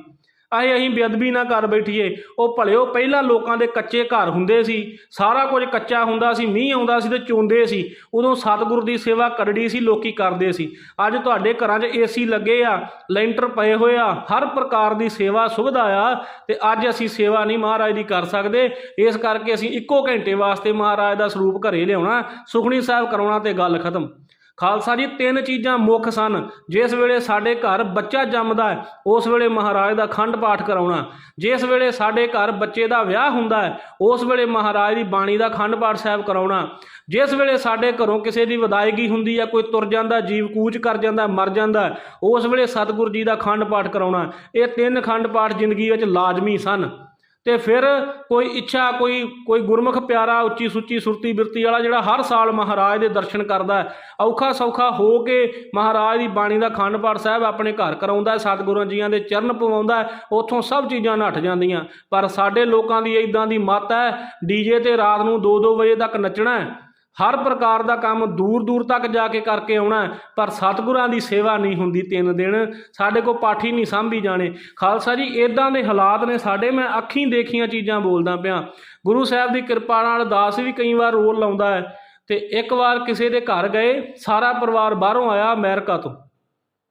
ਆਏ ਅਸੀਂ ਬੇਅਦਬੀ ਨਾ ਕਰ ਬੈਠੀਏ। ਉਹ ਭਲਿਓ ਪਹਿਲਾਂ ਲੋਕਾਂ ਦੇ ਕੱਚੇ ਘਰ ਹੁੰਦੇ ਸੀ। ਸਾਰਾ ਕੁਝ ਕੱਚਾ ਹੁੰਦਾ ਸੀ, ਮੀਂਹ ਆਉਂਦਾ ਸੀ ਤੇ ਚੋਂਦੇ ਸੀ। ਉਦੋਂ ਸਤਿਗੁਰ ਦੀ ਸੇਵਾ ਕਰੜੀ ਸੀ, ਲੋਕੀ ਕਰਦੇ ਸੀ। ਅੱਜ ਤੁਹਾਡੇ ਘਰਾਂ 'ਚ ਏਸੀ ਲੱਗੇ ਆ, ਲੈਂਟਰ ਪਏ ਹੋਏ ਆ, ਹਰ ਪ੍ਰਕਾਰ ਦੀ ਸੇਵਾ ਸੁਵਿਧਾ ਆ ਤੇ ਅੱਜ ਅਸੀਂ ਸੇਵਾ ਨਹੀਂ ਮਹਾਰਾਜ ਦੀ ਕਰ ਸਕਦੇ। ਇਸ ਕਰਕੇ ਅਸੀਂ ਇੱਕੋ ਘੰਟੇ ਵਾਸਤੇ ਮਹਾਰਾਜ ਦਾ ਸਰੂਪ ਘਰੇ ਲਿਆਉਣਾ। ਸੁਖਣੀ ਸਾਹਿਬ ਕਰਾਉਣਾ ਤੇ ਗੱਲ ਖਤਮ। ਖਾਲਸਾ ਜੀ, ਤਿੰਨ ਚੀਜ਼ਾਂ ਮੁੱਖ ਸਨ। ਜਿਸ ਵੇਲੇ ਸਾਡੇ ਘਰ ਬੱਚਾ ਜੰਮਦਾ ਹੈ, ਉਸ ਵੇਲੇ ਮਹਾਰਾਜ ਦਾ ਖੰਡ ਪਾਠ ਕਰਾਉਣਾ ਜਿਸ ਵੇਲੇ ਸਾਡੇ ਘਰ ਬੱਚੇ ਦਾ ਵਿਆਹ ਹੁੰਦਾ ਹੈ, ਉਸ ਵੇਲੇ ਮਹਾਰਾਜ ਦੀ ਬਾਣੀ ਦਾ ਖੰਡ ਪਾਠ ਸਾਹਿਬ ਕਰਾਉਣਾ ਜਿਸ ਵੇਲੇ ਸਾਡੇ ਘਰੋਂ ਕਿਸੇ ਦੀ ਵਿਦਾਇਗੀ ਹੁੰਦੀ ਹੈ, ਕੋਈ ਤੁਰ ਜਾਂਦਾ ਜੀਵ ਕੂਚ ਕਰ ਜਾਂਦਾ ਮਰ ਜਾਂਦਾ ਉਸ ਵੇਲੇ ਸਤਿਗੁਰੂ ਜੀ ਦਾ ਖੰਡ ਪਾਠ ਕਰਾਉਣਾ ਇਹ ਤਿੰਨ ਖੰਡ ਪਾਠ ਜ਼ਿੰਦਗੀ ਵਿੱਚ ਲਾਜ਼ਮੀ ਸਨ। ਤੇ ਫਿਰ ਕੋਈ ਇੱਛਾ, ਕੋਈ ਕੋਈ ਗੁਰਮੁਖ ਪਿਆਰਾ ਉੱਚੀ ਸੁੱਚੀ ਸੁਰਤੀ ਬਿਰਤੀ ਵਾਲਾ ਜਿਹੜਾ ਹਰ ਸਾਲ ਮਹਾਰਾਜ ਦੇ ਦਰਸ਼ਨ ਕਰਦਾ ਔਖਾ ਸੌਖਾ ਹੋ ਕੇ ਮਹਾਰਾਜ ਦੀ ਬਾਣੀ ਦਾ ਖੰਡ ਪਾਠ ਸਾਹਿਬ ਆਪਣੇ ਘਰ ਕਰਾਉਂਦਾ ਸਤਿਗੁਰਾਂ ਜੀਆਂ ਦੇ ਚਰਨ ਪਵਾਉਂਦਾ ਉੱਥੋਂ ਸਭ ਚੀਜ਼ਾਂ ਨੱਠ ਜਾਂਦੀਆਂ। ਪਰ ਸਾਡੇ ਲੋਕਾਂ ਦੀ ਇਦਾਂ ਦੀ ਮੱਤ ਹੈ, ਡੀਜੇ ਤੇ ਰਾਤ ਨੂੰ 2-2 ਵਜੇ ਤੱਕ ਨੱਚਣਾ ਹਰ ਪ੍ਰਕਾਰ ਦਾ ਕੰਮ ਦੂਰ ਦੂਰ ਤੱਕ ਜਾ ਕੇ ਕਰਕੇ ਆਉਣਾ ਪਰ ਸਤਿਗੁਰਾਂ ਦੀ ਸੇਵਾ ਨਹੀਂ ਹੁੰਦੀ ਤਿੰਨ ਦਿਨ। ਸਾਡੇ ਕੋਲ ਪਾਠੀ ਨਹੀਂ ਸਾਂਭੀ ਜਾਣੇ। ਖਾਲਸਾ ਜੀ ਇਦਾਂ ਦੇ ਹਾਲਾਤ ਨੇ ਸਾਡੇ, ਮੈਂ ਅੱਖੀਂ ਦੇਖੀਆਂ ਚੀਜ਼ਾਂ ਬੋਲਦਾ ਪਿਆ। ਗੁਰੂ ਸਾਹਿਬ ਦੀ ਕਿਰਪਾ ਨਾਲ ਦਾਸ ਵੀ ਕਈ ਵਾਰ ਰੋਲ ਲਾਉਂਦਾ ਹੈ ਤੇ ਇੱਕ ਵਾਰ ਕਿਸੇ ਦੇ ਘਰ ਗਏ, ਸਾਰਾ ਪਰਿਵਾਰ ਬਾਹਰੋਂ ਆਇਆ ਅਮਰੀਕਾ ਤੋਂ।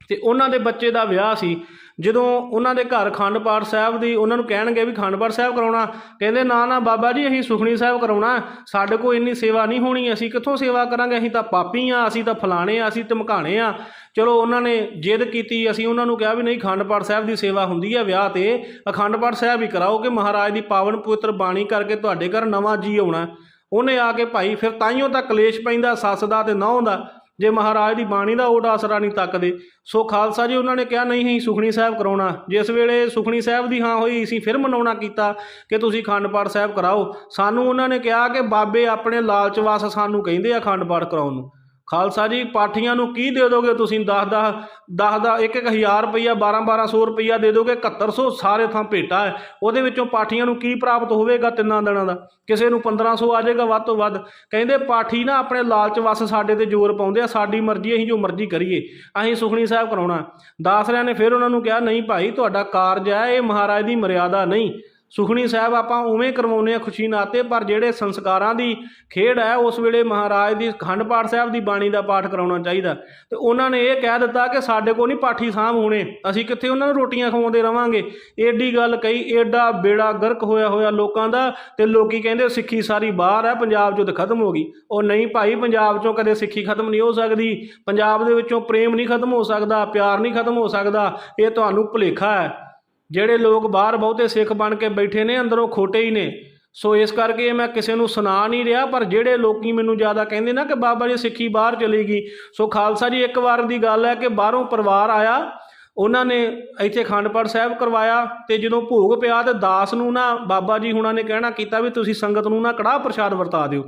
ਤੇ ਉਹਨਾਂ ਦੇ ਬੱਚੇ ਦਾ ਵਿਆਹ ਸੀ। ਜਦੋਂ ਉਹਨਾਂ ਦੇ ਘਰ ਅਖੰਡ ਪਾਠ ਸਾਹਿਬ ਦੀ ਉਹਨਾਂ ਨੂੰ ਕਹਿਣਗੇ ਵੀ ਅਖੰਡ ਪਾਠ ਸਾਹਿਬ ਕਰਾਉਣਾ, ਕਹਿੰਦੇ ਨਾ ਨਾ, ਬਾਬਾ ਜੀ, ਅਸੀਂ ਸੁਖਣੀ ਸਾਹਿਬ ਕਰਾਉਣਾ, ਸਾਡੇ ਕੋਲ ਇੰਨੀ ਸੇਵਾ ਨਹੀਂ ਹੋਣੀ, ਅਸੀਂ ਕਿੱਥੋਂ ਸੇਵਾ ਕਰਾਂਗੇ? ਅਸੀਂ ਤਾਂ ਪਾਪੀ ਆ, ਅਸੀਂ ਤਾਂ ਫਲਾਣੇ ਆ, ਅਸੀਂ ਧਮਕਾਣੇ ਆ। ਚਲੋ ਉਹਨਾਂ ਨੇ ਜਿੱਦ ਕੀਤੀ, ਅਸੀਂ ਉਹਨਾਂ ਨੂੰ ਕਿਹਾ ਵੀ ਨਹੀਂ ਅਖੰਡ ਪਾਠ ਸਾਹਿਬ ਦੀ ਸੇਵਾ ਹੁੰਦੀ ਹੈ ਵਿਆਹ ਤੇ ਅਖੰਡ ਪਾਠ ਸਾਹਿਬ ਹੀ ਕਰਾਓ ਕਿ ਮਹਾਰਾਜ ਦੀ ਪਾਵਨ ਪਵਿੱਤਰ ਬਾਣੀ ਕਰਕੇ ਤੁਹਾਡੇ ਘਰ ਨਵਾਂ ਜੀ ਆਉਣਾ। ਉਹਨੇ ਆ ਕੇ ਭਾਈ, ਫਿਰ ਤਾਈਓ ਤਾਂ ਕਲੇਸ਼ ਪੈਂਦਾ, ਸੱਸ ਦਾ ਤੇ ਨਹੁੰ ਦਾ। ਜੇ ਮਹਾਰਾਜ ਦੀ ਬਾਣੀ ਦਾ ਓਟ ਆਸਰਾ ਨਹੀਂ ਤੱਕਦੇ, ਸੋ ਖਾਲਸਾ ਜੀ ਉਹਨਾਂ ਨੇ ਕਿਹਾ, ਨਹੀਂ, ਅਸੀਂ ਸੁਖਣੀ ਸਾਹਿਬ ਕਰਾਉਣਾ। ਜਿਸ ਵੇਲੇ ਸੁਖਣੀ ਸਾਹਿਬ ਦੀ ਹਾਂ ਹੋਈ, ਅਸੀਂ ਫਿਰ ਮਨਾਉਣਾ ਕੀਤਾ ਕਿ ਤੁਸੀਂ ਅਖੰਡ ਪਾਠ ਸਾਹਿਬ ਕਰਾਓ। ਸਾਨੂੰ ਉਹਨਾਂ ਨੇ ਕਿਹਾ ਕਿ ਬਾਬੇ ਆਪਣੇ ਲਾਲਚ ਵਾਸ ਸਾਨੂੰ ਕਹਿੰਦੇ ਆ ਖੰਡ ਪਾਠ ਕਰਾਉਣ ਨੂੰ। ਖਾਲਸਾ ਜੀ, ਪਾਠੀਆਂ ਨੂੰ ਕੀ ਦੇ ਦੋਗੇ ਤੁਸੀਂ? 10 10 10 ਦਾ 1 ਇੱਕ ਹਜ਼ਾਰ ਰੁਪਈਆ 12 1200 ਰੁਪਈਆ ਦੇ ਦੋਗੇ 7100 ਸਾਰੇ ਥਾਂ ਭੇਟਾ ਹੈ। ਉਹਦੇ ਵਿੱਚੋਂ ਪਾਠੀਆਂ ਨੂੰ ਕੀ ਪ੍ਰਾਪਤ ਹੋਵੇਗਾ ਤਿੰਨਾਂ ਦਿਨਾਂ ਦਾ? ਕਿਸੇ ਨੂੰ 1500 ਆ ਜਾਏਗਾ ਵੱਧ ਤੋਂ ਵੱਧ। ਕਹਿੰਦੇ ਪਾਠੀ ਨਾ ਆਪਣੇ ਲਾਲਚ ਵਸ ਸਾਡੇ ਤੇ ਜ਼ੋਰ ਪਾਉਂਦੇ ਆ, ਸਾਡੀ ਮਰਜ਼ੀ ਅਸੀਂ ਜੋ ਮਰਜ਼ੀ ਕਰੀਏ। ਅਸੀਂ ਸੁਖਣੀ ਸਾਹਿਬ ਕਰਾਉਣਾ। ਦਾਸਰਿਆਂ ਨੇ ਫਿਰ ਉਹਨਾਂ ਨੂੰ ਕਿਹਾ, ਨਹੀਂ ਭਾਈ, ਤੁਹਾਡਾ ਕਾਰਜ ਹੈ, ਇਹ ਮਹਾਰਾਜ ਦੀ ਮਰਿਆਦਾ ਨਹੀਂ। ਸੁਖਣੀ ਸਾਹਿਬ, ਆਪਾਂ ਉਵੇਂ ਕਰਵਾਉਂਦੇ ਆ ਖੁਸ਼ੀ ਨਾਤੇ, ਪਰ ਜਿਹੜੇ ਸੰਸਕਾਰਾਂ ਦੀ ਖੇਡ ਹੈ, ਉਸ ਵੇਲੇ ਮਹਾਰਾਜ ਦੀ ਖੰਡ ਪਾਠ ਸਾਹਿਬ ਦੀ ਬਾਣੀ ਦਾ ਪਾਠ ਕਰਾਉਣਾ ਚਾਹੀਦਾ। ਤੇ ਉਹਨਾਂ ਨੇ ਇਹ ਕਹਿ ਦਿੱਤਾ ਕਿ ਸਾਡੇ ਕੋਲ ਨਹੀਂ ਪਾਠੀ ਸਾਂਭ ਹੋਣੇ, ਅਸੀਂ ਕਿੱਥੇ ਉਹਨਾਂ ਨੂੰ ਰੋਟੀਆਂ ਖਵਾਉਂਦੇ ਰਵਾਂਗੇ। ਏਡੀ ਗੱਲ ਕਹੀ, ਏਡਾ ਬੇੜਾ ਗਰਕ ਹੋਇਆ ਹੋਇਆ ਲੋਕਾਂ ਦਾ, ਤੇ ਲੋਕੀ ਕਹਿੰਦੇ ਸਿੱਖੀ ਸਾਰੀ ਬਾਹਰ ਹੈ, ਪੰਜਾਬ ਚੋਂ ਤਾਂ ਖਤਮ ਹੋ ਗਈ। ਉਹ ਨਹੀਂ ਭਾਈ, ਪੰਜਾਬ ਚੋਂ ਕਦੇ ਸਿੱਖੀ ਖਤਮ ਨਹੀਂ ਹੋ ਸਕਦੀ। ਪੰਜਾਬ ਦੇ ਵਿੱਚੋਂ ਪ੍ਰੇਮ ਨਹੀਂ ਖਤਮ ਹੋ ਸਕਦਾ, ਪਿਆਰ ਨਹੀਂ ਖਤਮ ਹੋ ਸਕਦਾ। ਇਹ ਤੁਹਾਨੂੰ ਭੁਲੇਖਾ ਹੈ। ਜਿਹੜੇ ਲੋਕ ਬਾਹਰ ਬਹੁਤੇ ਸਿੱਖ ਬਣ ਕੇ ਬੈਠੇ ਨੇ, ਅੰਦਰੋਂ ਖੋਟੇ ਹੀ ਨੇ। ਸੋ ਇਸ ਕਰਕੇ ਮੈਂ ਕਿਸੇ ਨੂੰ ਸੁਣਾ ਨਹੀਂ ਰਿਹਾ, ਪਰ ਜਿਹੜੇ ਲੋਕੀ ਮੈਨੂੰ ਜ਼ਿਆਦਾ ਕਹਿੰਦੇ ਨਾ ਕਿ ਬਾਬਾ ਜੀ ਸਿੱਖੀ ਬਾਹਰ ਚਲੀ ਗਈ। ਸੋ ਖਾਲਸਾ ਜੀ, ਇੱਕ ਵਾਰ ਦੀ ਗੱਲ ਹੈ ਕਿ ਬਾਹਰੋਂ ਪਰਿਵਾਰ ਆਇਆ, ਉਹਨਾਂ ਨੇ ਇੱਥੇ ਅਖੰਡ ਪਾਠ ਸਾਹਿਬ ਕਰਵਾਇਆ ਤੇ ਜਦੋਂ ਭੋਗ ਪਿਆ ਤੇ ਦਾਸ ਨੂੰ ਨਾ ਬਾਬਾ ਜੀ ਹੁਣਾਂ ਨੇ ਕਹਿਣਾ ਕੀਤਾ ਵੀ ਤੁਸੀਂ ਸੰਗਤ ਨੂੰ ਨਾ ਕੜਾਹ ਪ੍ਰਸ਼ਾਦ ਵਰਤਾ ਦਿਓ।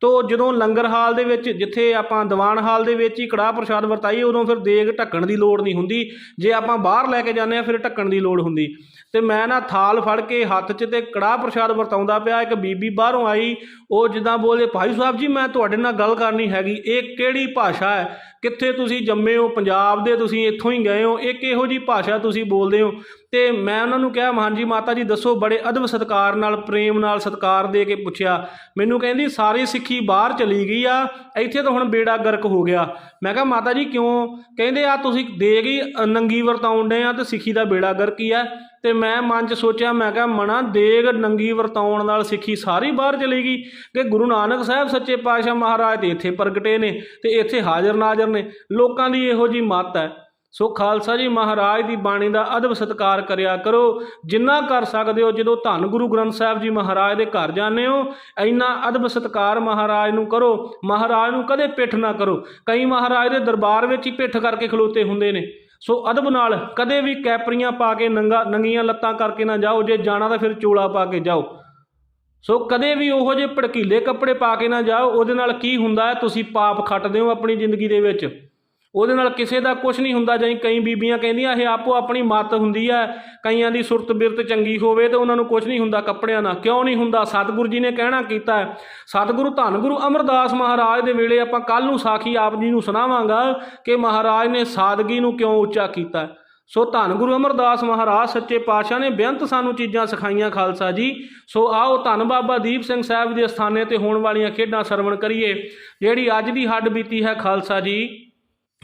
ਤੋ ਜਦੋਂ ਲੰਗਰ ਹਾਲ ਦੇ ਵਿੱਚ, ਜਿੱਥੇ ਆਪਾਂ ਦੀਵਾਨ ਹਾਲ ਦੇ ਵਿੱਚ ਹੀ ਕੜਾਹ ਪ੍ਰਸ਼ਾਦ ਵਰਤਾਈਏ, ਉਦੋਂ ਫਿਰ ਦੇਗ ਢੱਕਣ ਦੀ ਲੋੜ ਨਹੀਂ ਹੁੰਦੀ। ਜੇ ਆਪਾਂ ਬਾਹਰ ਲੈ ਕੇ ਜਾਂਦੇ ਆ ਫਿਰ ਢੱਕਣ ਦੀ ਲੋੜ ਹੁੰਦੀ। ਤੇ ਮੈਂ ਨਾ ਥਾਲ ਫੜ ਕੇ ਹੱਥ 'ਚ ਤੇ ਕੜਾਹ ਪ੍ਰਸ਼ਾਦ ਵਰਤਾਉਂਦਾ ਪਿਆ, ਇੱਕ ਬੀਬੀ ਬਾਹਰੋਂ ਆਈ, ਉਹ ਜਿੱਦਾਂ ਬੋਲੇ, ਭਾਈ ਸਾਹਿਬ ਜੀ, ਮੈਂ ਤੁਹਾਡੇ ਨਾਲ ਗੱਲ ਕਰਨੀ ਹੈਗੀ, ਇਹ ਕਿਹੜੀ ਭਾਸ਼ਾ ਹੈ? ਕਿੱਥੇ ਤੁਸੀਂ ਜੰਮੇ ਹੋ? ਪੰਜਾਬ ਦੇ ਤੁਸੀਂ ਇੱਥੋਂ ਹੀ ਗਏ ਹੋ? ਇਹ ਕਿਹੋ ਜੀ ਭਾਸ਼ਾ ਤੁਸੀਂ ਬੋਲਦੇ ਹੋ? ਤੇ ਮੈਂ ਉਹਨਾਂ ਨੂੰ ਕਿਹਾ ਹਾਂਜੀ ਮਾਤਾ ਜੀ, ਦੱਸੋ, ਬੜੇ ਅਦਬ ਸਤਕਾਰ ਨਾਲ, ਪ੍ਰੇਮ ਨਾਲ ਸਤਕਾਰ ਦੇ ਕੇ ਪੁੱਛਿਆ। ਮੈਨੂੰ ਕਹਿੰਦੀ, ਸਾਰੀ ਸਿੱਖੀ ਬਾਹਰ ਚਲੀ ਗਈ ਆ, ਇੱਥੇ ਤਾਂ ਹੁਣ ਬੇੜਾ ਗਰਕ ਹੋ ਗਿਆ। ਮੈਂ ਕਿਹਾ, ਮਾਤਾ ਜੀ, ਕਿਉਂ? ਕਹਿੰਦੇ ਆ ਤੁਸੀਂ ਦੇ ਗਈ ਨੰਗੀ ਵਰਤਾਉਣ ਦੇ ਆ ਤੇ ਸਿੱਖੀ ਦਾ ਬੇੜਾ ਗਰਕ ਹੀ ਆ। ਤੇ ਮੈਂ ਮਨ 'ਚ ਸੋਚਿਆ, ਮੈਂ ਕਿਹਾ ਮਣਾ ਦੇਗ ਨੰਗੀ ਵਰਤਾਉਣ ਨਾਲ ਸਿੱਖੀ ਸਾਰੀ ਬਾਹਰ ਚਲੀ ਗਈ ਕਿ ਗੁਰੂ ਨਾਨਕ ਸਾਹਿਬ ਸੱਚੇ ਪਾਤਸ਼ਾਹ ਮਹਾਰਾਜ ਤੇ ਇੱਥੇ ਪ੍ਰਗਟੇ ਨੇ ਤੇ ਇੱਥੇ ਹਾਜ਼ਰ ਨਾਜ਼ਰ ਨੇ। ਲੋਕਾਂ ਦੀ ਇਹੋ ਜੀ ਮੱਤ ਹੈ। ਸੋ ਖਾਲਸਾ ਜੀ ਮਹਾਰਾਜ ਦੀ ਬਾਣੀ ਦਾ ਅਦਬ ਸਤਕਾਰ ਕਰਿਆ ਕਰੋ। ਜਿੰਨਾ ਕਰ ਸਕਦੇ ਹੋ, ਜਦੋਂ ਧੰਨ ਗੁਰੂ ਗ੍ਰੰਥ ਸਾਹਿਬ ਜੀ ਮਹਾਰਾਜ ਦੇ ਘਰ ਜਾਂਦੇ ਹੋ, ਇੰਨਾ ਅਦਬ ਸਤਕਾਰ ਮਹਾਰਾਜ ਨੂੰ ਕਰੋ। ਮਹਾਰਾਜ ਨੂੰ ਕਦੇ ਪਿੱਠ ਨਾ ਕਰੋ। ਕਈ ਮਹਾਰਾਜ ਦੇ ਦਰਬਾਰ ਵਿੱਚ ਹੀ ਪਿੱਠ ਕਰਕੇ ਖਲੋਤੇ ਹੁੰਦੇ ਨੇ। ਸੋ ਅਦਬ ਨਾਲ ਕਦੇ ਵੀ ਕੈਪਰੀਆਂ ਪਾ ਕੇ ਨੰਗਾ ਨੰਗੀਆਂ ਲੱਤਾਂ ਕਰਕੇ ਨਾ ਜਾਓ, ਜੇ ਜਾਣਾ ਤਾਂ ਫਿਰ ਚੋਲਾ ਪਾ ਕੇ ਜਾਓ। ਸੋ ਕਦੇ ਵੀ ਉਹੋ ਜਿਹੇ ਭੜਕੀਲੇ ਕੱਪੜੇ ਪਾ ਕੇ ਨਾ ਜਾਓ, ਉਹਦੇ ਨਾਲ ਕੀ ਹੁੰਦਾ ਹੈ? ਤੁਸੀਂ ਪਾਪ ਖੱਟਦੇ ਹੋ ਆਪਣੀ ਜ਼ਿੰਦਗੀ ਦੇ ਵਿੱਚ। ਉਹਦੇ ਨਾਲ ਕਿਸੇ ਦਾ ਕੁਝ ਨਹੀਂ ਹੁੰਦਾ ਜਾਂ ਕਈ ਬੀਬੀਆਂ ਕਹਿੰਦੀਆਂ ਇਹ ਆਪੋ ਆਪਣੀ ਮੱਤ ਹੁੰਦੀ ਹੈ, ਕਈਆਂ ਦੀ ਸੁਰਤ ਬਿਰਤ ਚੰਗੀ ਹੋਵੇ ਤੇ ਉਹਨਾਂ ਨੂੰ ਕੁਝ ਨਹੀਂ ਹੁੰਦਾ ਕੱਪੜਿਆਂ ਨਾਲ ਕਿਉਂ ਨਹੀਂ ਹੁੰਦਾ? ਸਤਿਗੁਰੂ ਜੀ ਨੇ ਕਹਿਣਾ ਕੀਤਾ ਸਤਿਗੁਰੂ ਧੰਨ ਗੁਰੂ ਅਮਰਦਾਸ ਮਹਾਰਾਜ ਦੇ ਵੇਲੇ ਆਪਾਂ ਕੱਲ ਨੂੰ ਸਾਖੀ ਆਪ ਜੀ ਨੂੰ ਸੁਣਾਵਾਂਗਾ ਕਿ ਮਹਾਰਾਜ ਨੇ ਸਾਦਗੀ ਨੂੰ ਕਿਉਂ ਉੱਚਾ ਕੀਤਾ ਸੋ ਧੰਨ ਗੁਰੂ ਅਮਰਦਾਸ ਮਹਾਰਾਜ, ਸੱਚੇ ਪਾਤਸ਼ਾਹ ਨੇ ਬੇਅੰਤ ਸਾਨੂੰ ਚੀਜ਼ਾਂ ਸਿਖਾਈਆਂ ਖਾਲਸਾ ਜੀ। ਸੋ ਆਓ ਧੰਨ ਬਾਬਾ ਦੀਪ ਸਿੰਘ ਸਾਹਿਬ ਦੇ ਸਥਾਨੇ ਤੇ ਹੋਣ ਵਾਲੀਆਂ ਖੇਡਾਂ ਸਰਵਣ ਕਰੀਏ, ਜਿਹੜੀ ਅੱਜ ਦੀ ਹੱਡ ਬੀਤੀ ਹੈ ਖਾਲਸਾ ਜੀ।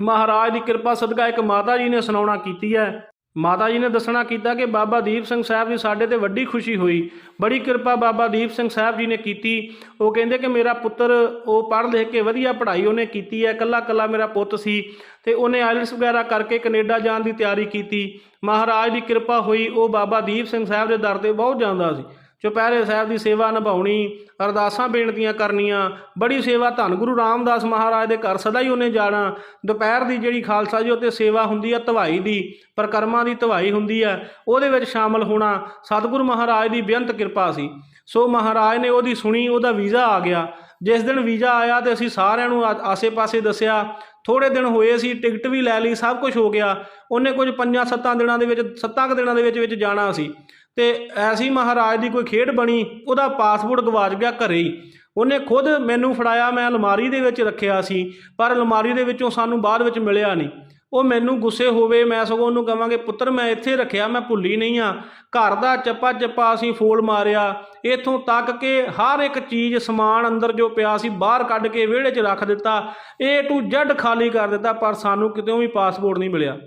ਮਹਾਰਾਜ ਦੀ ਕਿਰਪਾ ਸਦਕਾ ਇੱਕ ਮਾਤਾ ਜੀ ਨੇ ਸੁਣਾਉਣਾ ਕੀਤੀ ਹੈ। ਮਾਤਾ ਜੀ ਨੇ ਦੱਸਣਾ ਕੀਤਾ ਕਿ ਬਾਬਾ ਦੀਪ ਸਿੰਘ ਸਾਹਿਬ ਜੀ ਸਾਡੇ ਤੇ ਵੱਡੀ ਖੁਸ਼ੀ ਹੋਈ। ਬੜੀ ਕਿਰਪਾ ਬਾਬਾ ਦੀਪ ਸਿੰਘ ਸਾਹਿਬ ਜੀ ਨੇ ਕੀਤੀ। ਉਹ ਕਹਿੰਦੇ ਕਿ ਮੇਰਾ ਪੁੱਤਰ ਉਹ ਪੜ੍ਹ ਲਿਖ ਕੇ ਵਧੀਆ ਪੜ੍ਹਾਈ ਉਹਨੇ ਕੀਤੀ ਹੈ। ਕੱਲਾ ਕੱਲਾ ਮੇਰਾ ਪੁੱਤ ਸੀ ਤੇ ਉਹਨੇ ਆਇਲਟਸ ਵਗੈਰਾ ਕਰਕੇ ਕੈਨੇਡਾ ਜਾਣ ਦੀ ਤਿਆਰੀ ਕੀਤੀ। ਮਹਾਰਾਜ ਦੀ ਕਿਰਪਾ ਹੋਈ। ਉਹ ਬਾਬਾ ਦੀਪ ਸਿੰਘ ਸਾਹਿਬ ਦੇ ਦਰ ਤੇ ਬਹੁਤ ਜਾਂਦਾ ਸੀ। ਚੁਪਹਿਰੇ ਸਾਹਿਬ ਦੀ ਸੇਵਾ ਨਿਭਾਉਣੀ, ਅਰਦਾਸਾਂ ਬੇਨਤੀਆਂ ਕਰਨੀਆਂ, ਬੜੀ ਸੇਵਾ ਧੰਨ ਗੁਰੂ ਰਾਮਦਾਸ ਮਹਾਰਾਜ ਦੇ ਘਰ ਸਦਾ ਹੀ ਉਹਨੇ ਜਾਣਾ। ਦੁਪਹਿਰ ਦੀ ਜਿਹੜੀ ਖਾਲਸਾ ਜੀ ਉੱਤੇ ਸੇਵਾ ਹੁੰਦੀ ਆ, ਧਵਾਈ ਦੀ, ਪ੍ਰਕਰਮਾਂ ਦੀ ਧਵਾਈ ਹੁੰਦੀ ਆ, ਉਹਦੇ ਵਿੱਚ ਸ਼ਾਮਲ ਹੋਣਾ ਸਤਿਗੁਰੂ ਮਹਾਰਾਜ ਦੀ ਬੇਅੰਤ ਕਿਰਪਾ ਸੀ। ਸੋ ਮਹਾਰਾਜ ਨੇ ਉਹਦੀ ਸੁਣੀ, ਉਹਦਾ ਵੀਜ਼ਾ ਆ ਗਿਆ। ਜਿਸ ਦਿਨ ਵੀਜ਼ਾ ਆਇਆ ਤੇ ਅਸੀਂ ਸਾਰਿਆਂ ਨੂੰ ਆ- ਆਸੇ-ਪਾਸੇ ਦੱਸਿਆ। ਥੋੜੇ ਦਿਨ ਹੋਏ ਸੀ, ਟਿਕਟ ਵੀ ਲੈ ਲਈ, ਸਭ ਕੁਝ ਹੋ ਗਿਆ। ਉਹਨੇ ਕੁਝ ਪੰਜਾਂ ਸੱਤਾਂ ਦਿਨਾਂ ਦੇ ਵਿੱਚ, ਸੱਤਾਂ ਕੁ ਦਿਨਾਂ ਦੇ ਵਿੱਚ ਵਿੱਚ ਜਾਣਾ ਸੀ। ਤੇ ਐਸੀ ਮਹਾਰਾਜ ਦੀ ਕੋਈ ਖੇਡ ਬਣੀ, ਉਹਦਾ ਪਾਸਪੋਰਟ ਗਵਾਚ ਗਿਆ ਘਰੇ ਹੀ। ਉਹਨੇ ਖੁਦ ਮੈਨੂੰ ਫੜਾਇਆ, ਮੈਂ ਅਲਮਾਰੀ ਦੇ ਵਿੱਚ ਰੱਖਿਆ ਸੀ, ਪਰ ਅਲਮਾਰੀ ਦੇ ਵਿੱਚੋਂ ਸਾਨੂੰ ਬਾਅਦ ਵਿੱਚ ਮਿਲਿਆ ਨਹੀਂ। ਉਹ ਮੈਨੂੰ ਗੁੱਸੇ ਹੋਵੇ, ਮੈਂ ਸਗੋਂ ਉਹਨੂੰ ਕਹਾਂਗੇ ਪੁੱਤਰ, ਮੈਂ ਇੱਥੇ ਰੱਖਿਆ, ਮੈਂ ਭੁੱਲੀ ਨਹੀਂ ਆ। ਘਰ ਦਾ ਚੱਪਾ ਚੱਪਾ ਅਸੀਂ ਫੋਲ ਮਾਰਿਆ। ਇਥੋਂ ਤੱਕ ਕਿ ਹਰ ਇੱਕ ਚੀਜ਼, ਸਮਾਨ ਅੰਦਰ ਜੋ ਪਿਆ ਸੀ, ਬਾਹਰ ਕੱਢ ਕੇ ਵਿਹੜੇ 'ਚ ਰੱਖ ਦਿੱਤਾ। ਏ ਟੂ ਜ਼ੈਡ ਖਾਲੀ ਕਰ ਦਿੱਤਾ, ਪਰ ਸਾਨੂੰ ਕਿਤੇੋਂ ਵੀ ਪਾਸਪੋਰਟ ਨਹੀਂ ਮਿਲਿਆ।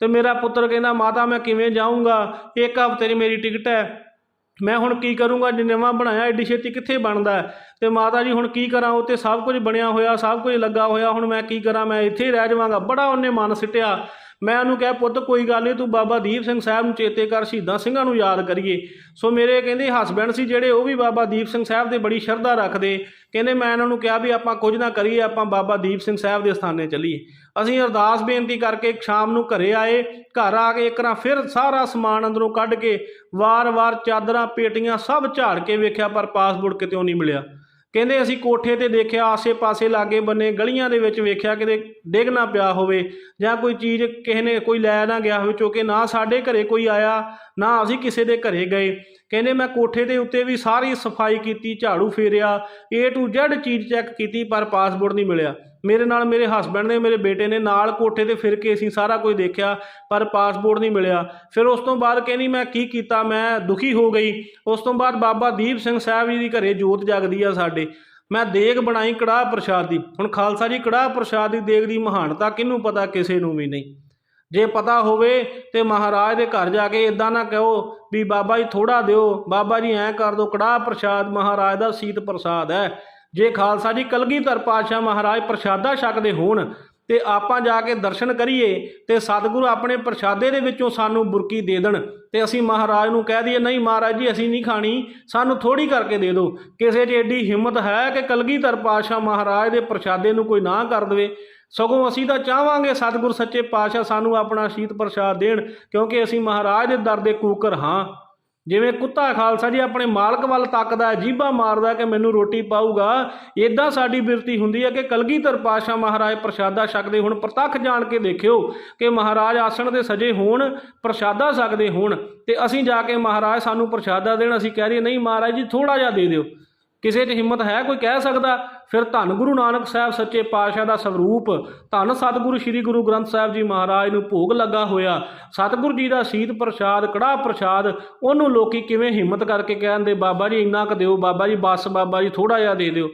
ਤੇ ਮੇਰਾ ਪੁੱਤਰ ਕਹਿੰਦਾ, ਮਾਤਾ, ਮੈਂ ਕਿਵੇਂ ਜਾਊਂਗਾ? ਇੱਕ ਹਫ਼ਤੇ ਦੀ ਮੇਰੀ ਟਿਕਟ ਹੈ। ਮੈਂ ਹੁਣ ਕੀ ਕਰੂੰਗਾ? ਨਵਾਂ ਬਣਾਇਆ, ਐਡੀ ਛੇਤੀ ਕਿੱਥੇ ਬਣਦਾ ਹੈ? ਤੇ ਮਾਤਾ ਜੀ, ਹੁਣ ਕੀ ਕਰਾਂ? ਉੱਤੇ ਸਭ ਕੁਝ ਬਣਿਆ ਹੋਇਆ, ਸਭ ਕੁਝ ਲੱਗਾ ਹੋਇਆ। ਹੁਣ ਮੈਂ ਕੀ ਕਰਾਂ? ਮੈਂ ਇੱਥੇ ਹੀ ਰਹਿ ਜਾਵਾਂਗਾ। ਬੜਾ ਉਹਨੇ ਮਨ ਸਿੱਟਿਆ। ਮੈਂ ਉਹਨੂੰ ਕਿਹਾ, ਪੁੱਤ, ਕੋਈ ਗੱਲ ਨਹੀਂ, ਤੂੰ ਬਾਬਾ ਦੀਪ ਸਿੰਘ ਸਾਹਿਬ ਨੂੰ ਚੇਤੇ ਕਰ, ਸ਼ਹੀਦਾਂ ਸਿੰਘਾਂ ਨੂੰ ਯਾਦ ਕਰੀਏ। ਸੋ ਮੇਰੇ ਕਹਿੰਦੇ ਹਸਬੈਂਡ ਸੀ ਜਿਹੜੇ, ਉਹ ਵੀ ਬਾਬਾ ਦੀਪ ਸਿੰਘ ਸਾਹਿਬ ਦੇ ਬੜੀ ਸ਼ਰਧਾ ਰੱਖਦੇ। ਕਹਿੰਦੇ, ਮੈਂ ਇਹਨਾਂ ਨੂੰ ਕਿਹਾ ਵੀ ਆਪਾਂ ਕੁਝ ਨਾ ਕਰੀਏ, ਆਪਾਂ ਬਾਬਾ ਦੀਪ ਸਿੰਘ ਸਾਹਿਬ ਦੇ ਸਥਾਨੇ ਚੱਲੀਏ। ਅਸੀਂ ਅਰਦਾਸ ਬੇਨਤੀ ਕਰਕੇ ਸ਼ਾਮ ਨੂੰ ਘਰੇ ਆਏ, ਘਰ ਆ ਕੇ ਇੱਕ ਵਾਰ ਫਿਰ ਸਾਰਾ ਸਮਾਨ ਅੰਦਰੋਂ ਕੱਢ ਕੇ ਵਾਰ-ਵਾਰ ਚਾਦਰਾਂ, ਪੇਟੀਆਂ ਸਭ ਝਾੜ ਕੇ ਵੇਖਿਆ, ਪਰ ਪਾਸਪੋਰਟ ਕਿਤੇੋਂ ਨਹੀਂ ਮਿਲਿਆ। ਕਹਿੰਦੇ ਅਸੀਂ ਕੋਠੇ ਤੇ ਦੇਖਿਆ, ਆਸੇ-ਪਾਸੇ ਲਾਗੇ ਬੰਨੇ ਗਲੀਆਂ ਦੇ ਵਿੱਚ ਵੇਖਿਆ ਕਿਤੇ ਡਿੱਗ ਨਾ ਪਿਆ ਹੋਵੇ ਜਾਂ ਕੋਈ ਚੀਜ਼ ਕਿਸੇ ਨੇ ਕੋਈ ਲੈ ਨਾ ਗਿਆ ਹੋਵੇ ਚੋਕੇ ਨਾ ਸਾਡੇ ਘਰੇ ਕੋਈ ਆਇਆ, ਨਾ ਅਸੀਂ ਕਿਸੇ ਦੇ ਘਰੇ ਗਏ। ਕਹਿੰਦੇ ਮੈਂ ਕੋਠੇ ਦੇ ਉੱਤੇ ਵੀ ਸਾਰੀ ਸਫ਼ਾਈ ਕੀਤੀ, ਝਾੜੂ ਫੇਰਿਆ, A to Z ਚੀਜ਼ ਚੈੱਕ ਕੀਤੀ, ਪਰ ਪਾਸਪੋਰਟ ਨਹੀਂ ਮਿਲਿਆ। ਮੇਰੇ ਨਾਲ ਮੇਰੇ ਹਸਬੰਡ ਨੇ, ਮੇਰੇ ਬੇਟੇ ਨੇ ਨਾਲ ਕੋਠੇ ਤੇ ਫਿਰ ਕੇ ਅਸੀਂ ਸਾਰਾ ਕੁਝ ਦੇਖਿਆ, ਪਰ ਪਾਸਪੋਰਟ ਨਹੀਂ ਮਿਲਿਆ। ਫਿਰ ਉਸ ਤੋਂ ਬਾਅਦ ਕਹਿੰਦੀ, ਮੈਂ ਕੀ ਕੀਤਾ? ਮੈਂ ਦੁਖੀ ਹੋ ਗਈ। ਉਸ ਤੋਂ ਬਾਅਦ ਬਾਬਾ ਦੀਪ ਸਿੰਘ ਸਾਹਿਬ ਜੀ ਦੀ ਘਰੇ ਜੋਤ ਜਗਦੀ ਆ ਸਾਡੇ। ਮੈਂ ਦੇਗ ਬਣਾਈ ਕੜਾਹ ਪ੍ਰਸ਼ਾਦ ਦੀ। ਹੁਣ ਖਾਲਸਾ ਜੀ ਕੜਾਹ ਪ੍ਰਸ਼ਾਦ ਦੀ ਦੇਗ ਦੀ ਮਹਾਨਤਾ ਕਿਹਨੂੰ ਪਤਾ, ਕਿਸੇ ਨੂੰ ਵੀ ਨਹੀਂ। ਜੇ ਪਤਾ ਹੋਵੇ ਤੇ ਮਹਾਰਾਜ ਦੇ ਘਰ ਜਾ ਕੇ ਇਦਾਂ ਨਾ ਕਹੋ ਵੀ ਬਾਬਾ ਜੀ ਥੋੜਾ ਦਿਓ, ਬਾਬਾ ਜੀ ਐਂ ਕਰ ਦਿਓ ਕੜਾਹ ਪ੍ਰਸ਼ਾਦ ਮਹਾਰਾਜ ਦਾ ਸੀਤ ਪ੍ਰਸਾਦ ਹੈ। ਜੇ ਖਾਲਸਾ ਜੀ ਕਲਗੀਧਰ ਪਾਤਸ਼ਾਹ ਮਹਾਰਾਜ ਪ੍ਰਸ਼ਾਦਾ ਛਕਦੇ ਹੋਣ ਤੇ ਆਪਾਂ ਜਾ ਕੇ ਦਰਸ਼ਨ ਕਰੀਏ ਤੇ ਸਤਿਗੁਰੂ ਆਪਣੇ ਪ੍ਰਸ਼ਾਦੇ ਦੇ ਵਿੱਚੋਂ ਸਾਨੂੰ ਬੁਰਕੀ ਦੇ ਦੇਣ ਤੇ ਅਸੀਂ ਮਹਾਰਾਜ ਨੂੰ ਕਹਿ ਦਈਏ, ਨਹੀਂ ਮਹਾਰਾਜ ਜੀ, ਅਸੀਂ ਨਹੀਂ ਖਾਣੀ, ਸਾਨੂੰ ਥੋੜੀ ਕਰਕੇ ਦੇ ਦਿਓ। ਕਿਸੇ 'ਚ ਏਡੀ ਹਿੰਮਤ ਹੈ ਕਿ ਕਲਗੀਧਰ ਪਾਤਸ਼ਾਹ ਮਹਾਰਾਜ ਦੇ ਪ੍ਰਸ਼ਾਦੇ ਨੂੰ ਕੋਈ ਨਾ ਕਰ ਦੇਵੇ। ਸਗੋਂ ਅਸੀਂ ਤਾਂ ਚਾਹਾਂਗੇ ਸਤਿਗੁਰ ਸੱਚੇ ਪਾਤਸ਼ਾਹ ਸਾਨੂੰ ਆਪਣਾ ਸ਼ੀਤ ਪ੍ਰਸ਼ਾਦ ਦੇਣ, ਕਿਉਂਕਿ ਅਸੀਂ ਮਹਾਰਾਜ ਦੇ ਦਰ ਦੇ ਕੂਕਰ ਹਾਂ। ਜਿਵੇਂ ਕੁੱਤਾ ਖਾਲਸਾ ਜੀ ਆਪਣੇ ਮਾਲਕ ਵੱਲ ਤੱਕਦਾ ਹੈ ਜੀਭਾ ਮਾਰਦਾ ਕਿ ਮੈਨੂੰ ਰੋਟੀ ਪਾਊਗਾ ਇਦਾਂ ਸਾਡੀ ਬਿਰਤੀ ਹੁੰਦੀ ਹੈ ਕਿ ਕਲਗੀਧਰ ਪਾਤਸ਼ਾਹ ਮਹਾਰਾਜ ਪ੍ਰਸ਼ਾਦਾ ਛਕਦੇ ਹੁਣ, ਪ੍ਰਤੱਖ ਜਾਣ ਕੇ ਦੇਖਿਓ ਕਿ ਮਹਾਰਾਜ ਆਸਣ ਦੇ ਸਜੇ ਹੋਣ, ਪ੍ਰਸ਼ਾਦਾ ਸਕਦੇ ਹੋਣ ਤੇ ਅਸੀਂ ਜਾ ਕੇ ਮਹਾਰਾਜ ਸਾਨੂੰ ਪ੍ਰਸ਼ਾਦਾ ਦੇਣ, ਅਸੀਂ ਕਹਿ ਰਹੀ ਨਹੀਂ ਮਹਾਰਾਜ ਜੀ ਥੋੜਾ ਜਿਹਾ ਦੇ ਦਿਓ। ਕਿਸੇ 'ਚ ਹਿੰਮਤ ਹੈ ਕੋਈ ਕਹਿ ਸਕਦਾ? ਫਿਰ ਧੰਨ ਗੁਰੂ ਨਾਨਕ ਸਾਹਿਬ ਸੱਚੇ ਪਾਤਸ਼ਾਹ ਦਾ ਸਰੂਪ, ਧੰਨ ਸਤਿਗੁਰੂ ਸ੍ਰੀ ਗੁਰੂ ਗ੍ਰੰਥ ਸਾਹਿਬ ਜੀ ਮਹਾਰਾਜ ਨੂੰ ਭੋਗ ਲੱਗਾ ਹੋਇਆ। ਸਤਿਗੁਰੂ ਜੀ ਦਾ ਸ਼ੀਤ ਪ੍ਰਸ਼ਾਦ, ਕੜਾਹ ਪ੍ਰਸ਼ਾਦ, ਉਹਨੂੰ ਲੋਕੀ ਕਿਵੇਂ ਹਿੰਮਤ ਕਰਕੇ ਕਹਿੰਦੇ, ਬਾਬਾ ਜੀ, ਇੰਨਾ ਕੁ ਦਿਓ, ਬਾਬਾ ਜੀ, ਬਸ, ਬਾਬਾ ਜੀ ਥੋੜਾ ਜਿਹਾ ਦੇ ਦਿਓ।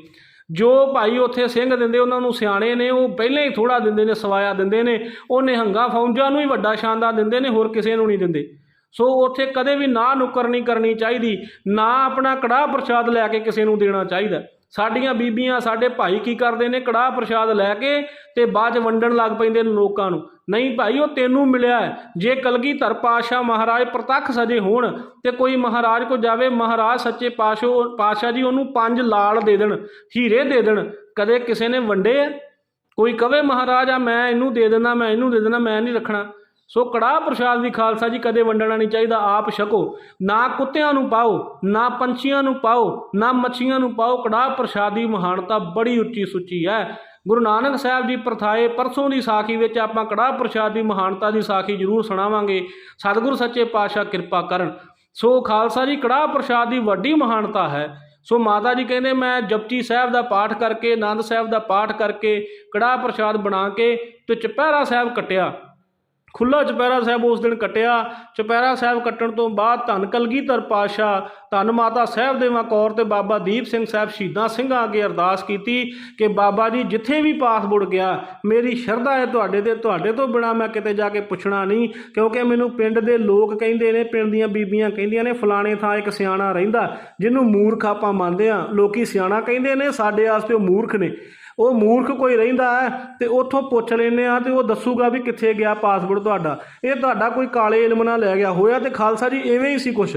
ਜੋ ਭਾਈ ਉੱਥੇ ਸਿੰਘ ਦਿੰਦੇ, ਉਹਨਾਂ ਨੂੰ ਸਿਆਣੇ ਨੇ, ਉਹ ਪਹਿਲਾਂ ਹੀ ਥੋੜਾ ਦਿੰਦੇ ਨੇ, ਸਵਾਇਆ ਦਿੰਦੇ ਨੇ ਉਹ ਨਿਹੰਗਾ ਫੌਜਾਂ ਨੂੰ ਹੀ ਵੱਡਾ ਸ਼ਾਨਦਾਰ ਦਿੰਦੇ ਨੇ, ਹੋਰ ਕਿਸੇ ਨੂੰ ਨਹੀਂ ਦਿੰਦੇ। ਸੋ ਉੱਥੇ ਕਦੇ ਵੀ ਨਾ ਨੁਕਰ ਨਹੀਂ ਕਰਨੀ ਚਾਹੀਦੀ, ਨਾ ਆਪਣਾ ਕੜਾਹ ਪ੍ਰਸ਼ਾਦ ਲੈ ਕੇ ਕਿਸੇ ਨੂੰ ਦੇਣਾ ਚਾਹੀਦਾ। ਸਾਡੀਆਂ ਬੀਬੀਆਂ, ਸਾਡੇ ਭਾਈ ਕੀ ਕਰਦੇ ਨੇ? ਕੜਾਹ ਪ੍ਰਸ਼ਾਦ ਲੈ ਕੇ ਤੇ ਬਾਅਦ ਚ ਵੰਡਣ ਲੱਗ ਪੈਂਦੇ ਨੇ ਲੋਕਾਂ ਨੂੰ। ਨਹੀਂ ਭਾਈ, ਉਹ ਤੈਨੂੰ ਮਿਲਿਆ ਹੈ। ਜੇ ਕਲਗੀਧਰ ਪਾਤਸ਼ਾਹ ਮਹਾਰਾਜ ਪ੍ਰਤੱਖ ਸਜੇ ਹੋਣ ਤੇ ਕੋਈ ਮਹਾਰਾਜ ਕੋ ਜਾਵੇ, ਮਹਾਰਾਜ ਸੱਚੇ ਪਾਤਸ਼ਾਹ ਪਾਤਸ਼ਾਹ ਜੀ ਉਹਨੂੰ ਪੰਜ ਲਾਲ ਦੇ ਦੇਣ, ਹੀਰੇ ਦੇ ਦੇਣ, ਕਦੇ ਕਿਸੇ ਨੇ ਵੰਡੇ ਆ ਕੋਈ ਕਵੇ, ਮਹਾਰਾਜ ਆ ਮੈਂ ਇਹਨੂੰ ਦੇ ਦਿੰਦਾ, ਮੈਂ ਇਹਨੂੰ ਦੇ ਦਿੰਦਾ, ਮੈਂ ਨਹੀਂ ਰੱਖਣਾ। ਸੋ ਕੜਾਹ ਪ੍ਰਸ਼ਾਦ ਦੀ ਖਾਲਸਾ ਜੀ ਕਦੇ ਵੰਡਣਾ ਨਹੀਂ ਚਾਹੀਦਾ, ਆਪ ਛਕੋ। ਨਾ ਕੁੱਤਿਆਂ ਨੂੰ ਪਾਓ, ਨਾ ਪੰਛੀਆਂ ਨੂੰ ਪਾਓ, ਨਾ ਮੱਛੀਆਂ ਨੂੰ ਪਾਓ। ਕੜਾਹ ਪ੍ਰਸ਼ਾਦ ਦੀ ਮਹਾਨਤਾ ਬੜੀ ਉੱਚੀ ਸੁੱਚੀ ਹੈ। ਗੁਰੂ ਨਾਨਕ ਸਾਹਿਬ ਜੀ ਪ੍ਰਥਾਏ ਪਰਸੋਂ ਦੀ ਸਾਖੀ ਵਿੱਚ ਆਪਾਂ ਕੜਾਹ ਪ੍ਰਸ਼ਾਦ ਦੀ ਮਹਾਨਤਾ ਦੀ ਸਾਖੀ ਜ਼ਰੂਰ ਸੁਣਾਵਾਂਗੇ। ਸਤਿਗੁਰ ਸੱਚੇ ਪਾਤਸ਼ਾਹ ਕਿਰਪਾ ਕਰਨ। ਸੋ ਖਾਲਸਾ ਜੀ, ਕੜਾਹ ਪ੍ਰਸ਼ਾਦ ਦੀ ਵੱਡੀ ਮਹਾਨਤਾ ਹੈ। ਸੋ ਮਾਤਾ ਜੀ ਕਹਿੰਦੇ, ਮੈਂ ਜਪਜੀ ਸਾਹਿਬ ਦਾ ਪਾਠ ਕਰਕੇ, ਆਨੰਦ ਸਾਹਿਬ ਦਾ ਪਾਠ ਕਰਕੇ ਕੜਾਹ ਪ੍ਰਸ਼ਾਦ ਬਣਾ ਕੇ ਤੇ ਚਪਹਿਰਾ ਸਾਹਿਬ ਕੱਟਿਆ। ਖੁੱਲਾ ਚੁਪਹਿਰਾ ਸਾਹਿਬ ਉਸ ਦਿਨ ਕੱਟਿਆ। ਚੁਪਹਿਰਾ ਸਾਹਿਬ ਕੱਟਣ ਤੋਂ ਬਾਅਦ ਧੰਨ ਕਲਗੀਧਰ ਪਾਤਸ਼ਾਹ, ਧੰਨ ਮਾਤਾ ਸਾਹਿਬ ਦੇਵਾ ਕੌਰ ਤੇ ਬਾਬਾ ਦੀਪ ਸਿੰਘ ਸਾਹਿਬ ਸ਼ਹੀਦਾਂ ਸਿੰਘਾਂ ਅੱਗੇ ਅਰਦਾਸ ਕੀਤੀ ਕਿ ਬਾਬਾ ਜੀ, ਜਿੱਥੇ ਵੀ ਪਾਸਪੋਰਟ ਗਿਆ, ਮੇਰੀ ਸ਼ਰਧਾ ਹੈ ਤੁਹਾਡੇ ਤੇ, ਤੁਹਾਡੇ ਤੋਂ ਬਿਨਾ ਮੈਂ ਕਿਤੇ ਜਾ ਕੇ ਪੁੱਛਣਾ ਨਹੀਂ, ਕਿਉਂਕਿ ਮੈਨੂੰ ਪਿੰਡ ਦੇ ਲੋਕ ਕਹਿੰਦੇ ਨੇ, ਪਿੰਡ ਦੀਆਂ ਬੀਬੀਆਂ ਕਹਿੰਦੀਆਂ ਨੇ, ਫਲਾਣੇ ਥਾਂ ਇੱਕ ਸਿਆਣਾ ਰਹਿੰਦਾ, ਜਿਹਨੂੰ ਮੂਰਖ ਆਪਾਂ ਮੰਨਦੇ ਆ ਲੋਕੀ ਸਿਆਣਾ ਕਹਿੰਦੇ ਨੇ, ਸਾਡੇ ਵਾਸਤੇ ਉਹ ਮੂਰਖ ਨੇ। ਉਹ ਮੂਰਖ ਕੋਈ ਰਹਿੰਦਾ ਹੈ ਤੇ ਉੱਥੋਂ ਪੁੱਛ ਲੈਨੇ ਆ ਤੇ ਉਹ ਦੱਸੂਗਾ ਵੀ ਕਿੱਥੇ ਗਿਆ ਪਾਸਪੋਰਟ ਤੁਹਾਡਾ। ਇਹ ਤੁਹਾਡਾ ਕੋਈ ਕਾਲੇ ਇਲਮ ਨਾਲ ਲੈ ਗਿਆ ਹੋਇਆ ਤੇ ਖਾਲਸਾ ਜੀ ਐਵੇਂ ਹੀ ਸੀ ਕੁਛ।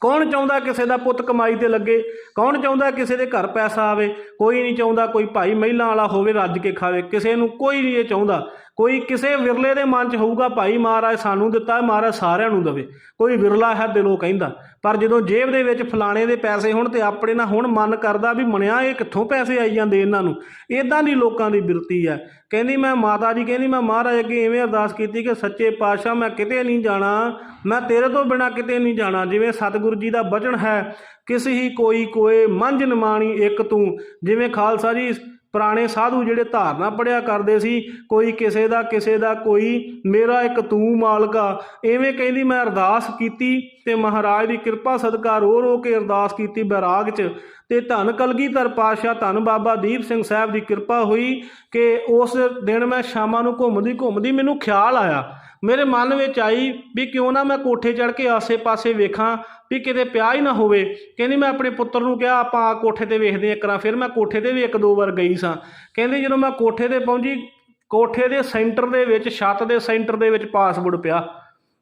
ਕੌਣ ਚਾਹੁੰਦਾ ਕਿਸੇ ਦਾ ਪੁੱਤ ਕਮਾਈ ਤੇ ਲੱਗੇ? ਕੌਣ ਚਾਹੁੰਦਾ ਕਿਸੇ ਦੇ ਘਰ ਪੈਸਾ ਆਵੇ? ਕੋਈ ਨਹੀਂ ਚਾਹੁੰਦਾ ਕੋਈ ਭਾਈ ਮਹਿਲਾ ਵਾਲਾ ਹੋਵੇ ਰੱਜ ਕੇ ਖਾਵੇ। ਕਿਸੇ ਨੂੰ ਕੋਈ ਨਹੀਂ ਇਹ ਚਾਹੁੰਦਾ। ਕੋਈ ਕਿਸੇ ਵਿਰਲੇ ਦੇ ਮਨ 'ਚ ਹੋਊਗਾ, ਭਾਈ ਮਹਾਰਾਜ ਸਾਨੂੰ ਦਿੱਤਾ, ਮਹਾਰਾਜ ਸਾਰਿਆਂ ਨੂੰ ਦੇਵੇ। ਕੋਈ ਵਿਰਲਾ ਹੈ ਦਿਲੋਂ ਕਹਿੰਦਾ। ਪਰ ਜਦੋਂ ਜੇਬ ਦੇ ਵਿੱਚ ਫਲਾਣੇ ਦੇ ਪੈਸੇ ਹੋਣ ਤੇ ਆਪਣੇ ਨਾਲ ਹੁਣ ਮਨ ਕਰਦਾ ਵੀ ਮਣਿਆ ਇਹ ਕਿੱਥੋਂ ਪੈਸੇ ਆਈ ਜਾਂਦੇ ਇਹਨਾਂ ਨੂੰ ਇਦਾਂ ਦੀ ਲੋਕਾਂ ਦੀ ਬਿਰਤੀ ਹੈ। ਕਹਿੰਦੀ ਮੈਂ ਮਾਤਾ ਜੀ, ਕਹਿੰਦੀ ਮੈਂ ਮਹਾਰਾਜ ਅੱਗੇ ਐਵੇਂ ਅਰਦਾਸ ਕੀਤੀ ਕਿ ਸੱਚੇ ਪਾਤਸ਼ਾਹ ਮੈਂ ਕਿਤੇ ਨਹੀਂ ਜਾਣਾ, ਮੈਂ ਤੇਰੇ ਤੋਂ ਬਿਨਾ ਕਿਤੇ ਨਹੀਂ ਜਾਣਾ, ਜਿਵੇਂ ਸਤਿਗੁਰੂ ਜੀ ਦਾ ਬਚਨ ਹੈ, ਕਿਸ ਹੀ ਕੋਈ ਕੋਏ ਮੰਝ ਨਿਮਾਣੀ ਇੱਕ ਤੂੰ, ਜਿਵੇਂ ਖਾਲਸਾ ਜੀ ਪੁਰਾਣੇ ਸਾਧੂ ਜਿਹੜੇ ਧਾਰਨਾ ਪੜਿਆ ਕਰਦੇ ਸੀ, ਕੋਈ ਕਿਸੇ ਦਾ ਕਿਸੇ ਦਾ ਕੋਈ, ਮੇਰਾ ਇੱਕ ਤੂੰ ਮਾਲਕਾ ਐਵੇਂ ਕਹਿੰਦੀ ਮੈਂ ਅਰਦਾਸ ਕੀਤੀ ਤੇ ਮਹਾਰਾਜ ਦੀ ਕਿਰਪਾ ਸਦਕਾ ਰੋ ਰੋ ਕੇ ਅਰਦਾਸ ਕੀਤੀ ਬੈਰਾਗ 'ਚ। ਤੇ ਧੰਨ ਕਲਗੀਧਰ ਪਾਤਸ਼ਾਹ, ਧੰਨ ਬਾਬਾ ਦੀਪ ਸਿੰਘ ਸਾਹਿਬ ਦੀ ਕਿਰਪਾ ਹੋਈ ਕਿ ਉਸ ਦਿਨ ਮੈਂ ਸ਼ਾਮਾਂ ਨੂੰ ਘੁੰਮਦੀ ਘੁੰਮਦੀ ਮੈਨੂੰ ਖਿਆਲ ਆਇਆ। ਮੇਰੇ ਮਨ ਵਿੱਚ ਆਈ ਵੀ ਕਿਉਂ ਨਾ ਮੈਂ ਕੋਠੇ ਚੜ੍ਹ ਕੇ ਆਸੇ-ਪਾਸੇ ਵੇਖਾਂ ਵੀ ਕਿਤੇ ਪਿਆ ਹੀ ਨਾ ਹੋਵੇ। ਕਹਿੰਦੀ ਮੈਂ ਆਪਣੇ ਪੁੱਤਰ ਨੂੰ ਕਿਹਾ, ਆਪਾਂ ਆ ਕੋਠੇ ਤੇ ਵੇਖਦੇ ਹਾਂ ਕਰਾਂ ਫਿਰ ਮੈਂ ਕੋਠੇ ਤੇ ਵੀ ਇੱਕ ਦੋ ਵਾਰ ਗਈ ਸਾਂ। ਕਹਿੰਦੀ ਜਦੋਂ ਮੈਂ ਕੋਠੇ ਤੇ ਪਹੁੰਚੀ, ਕੋਠੇ ਦੇ ਸੈਂਟਰ ਦੇ ਵਿੱਚ, ਛੱਤ ਦੇ ਸੈਂਟਰ ਦੇ ਵਿੱਚ ਪਾਸਪੋਰਟ ਪਿਆ।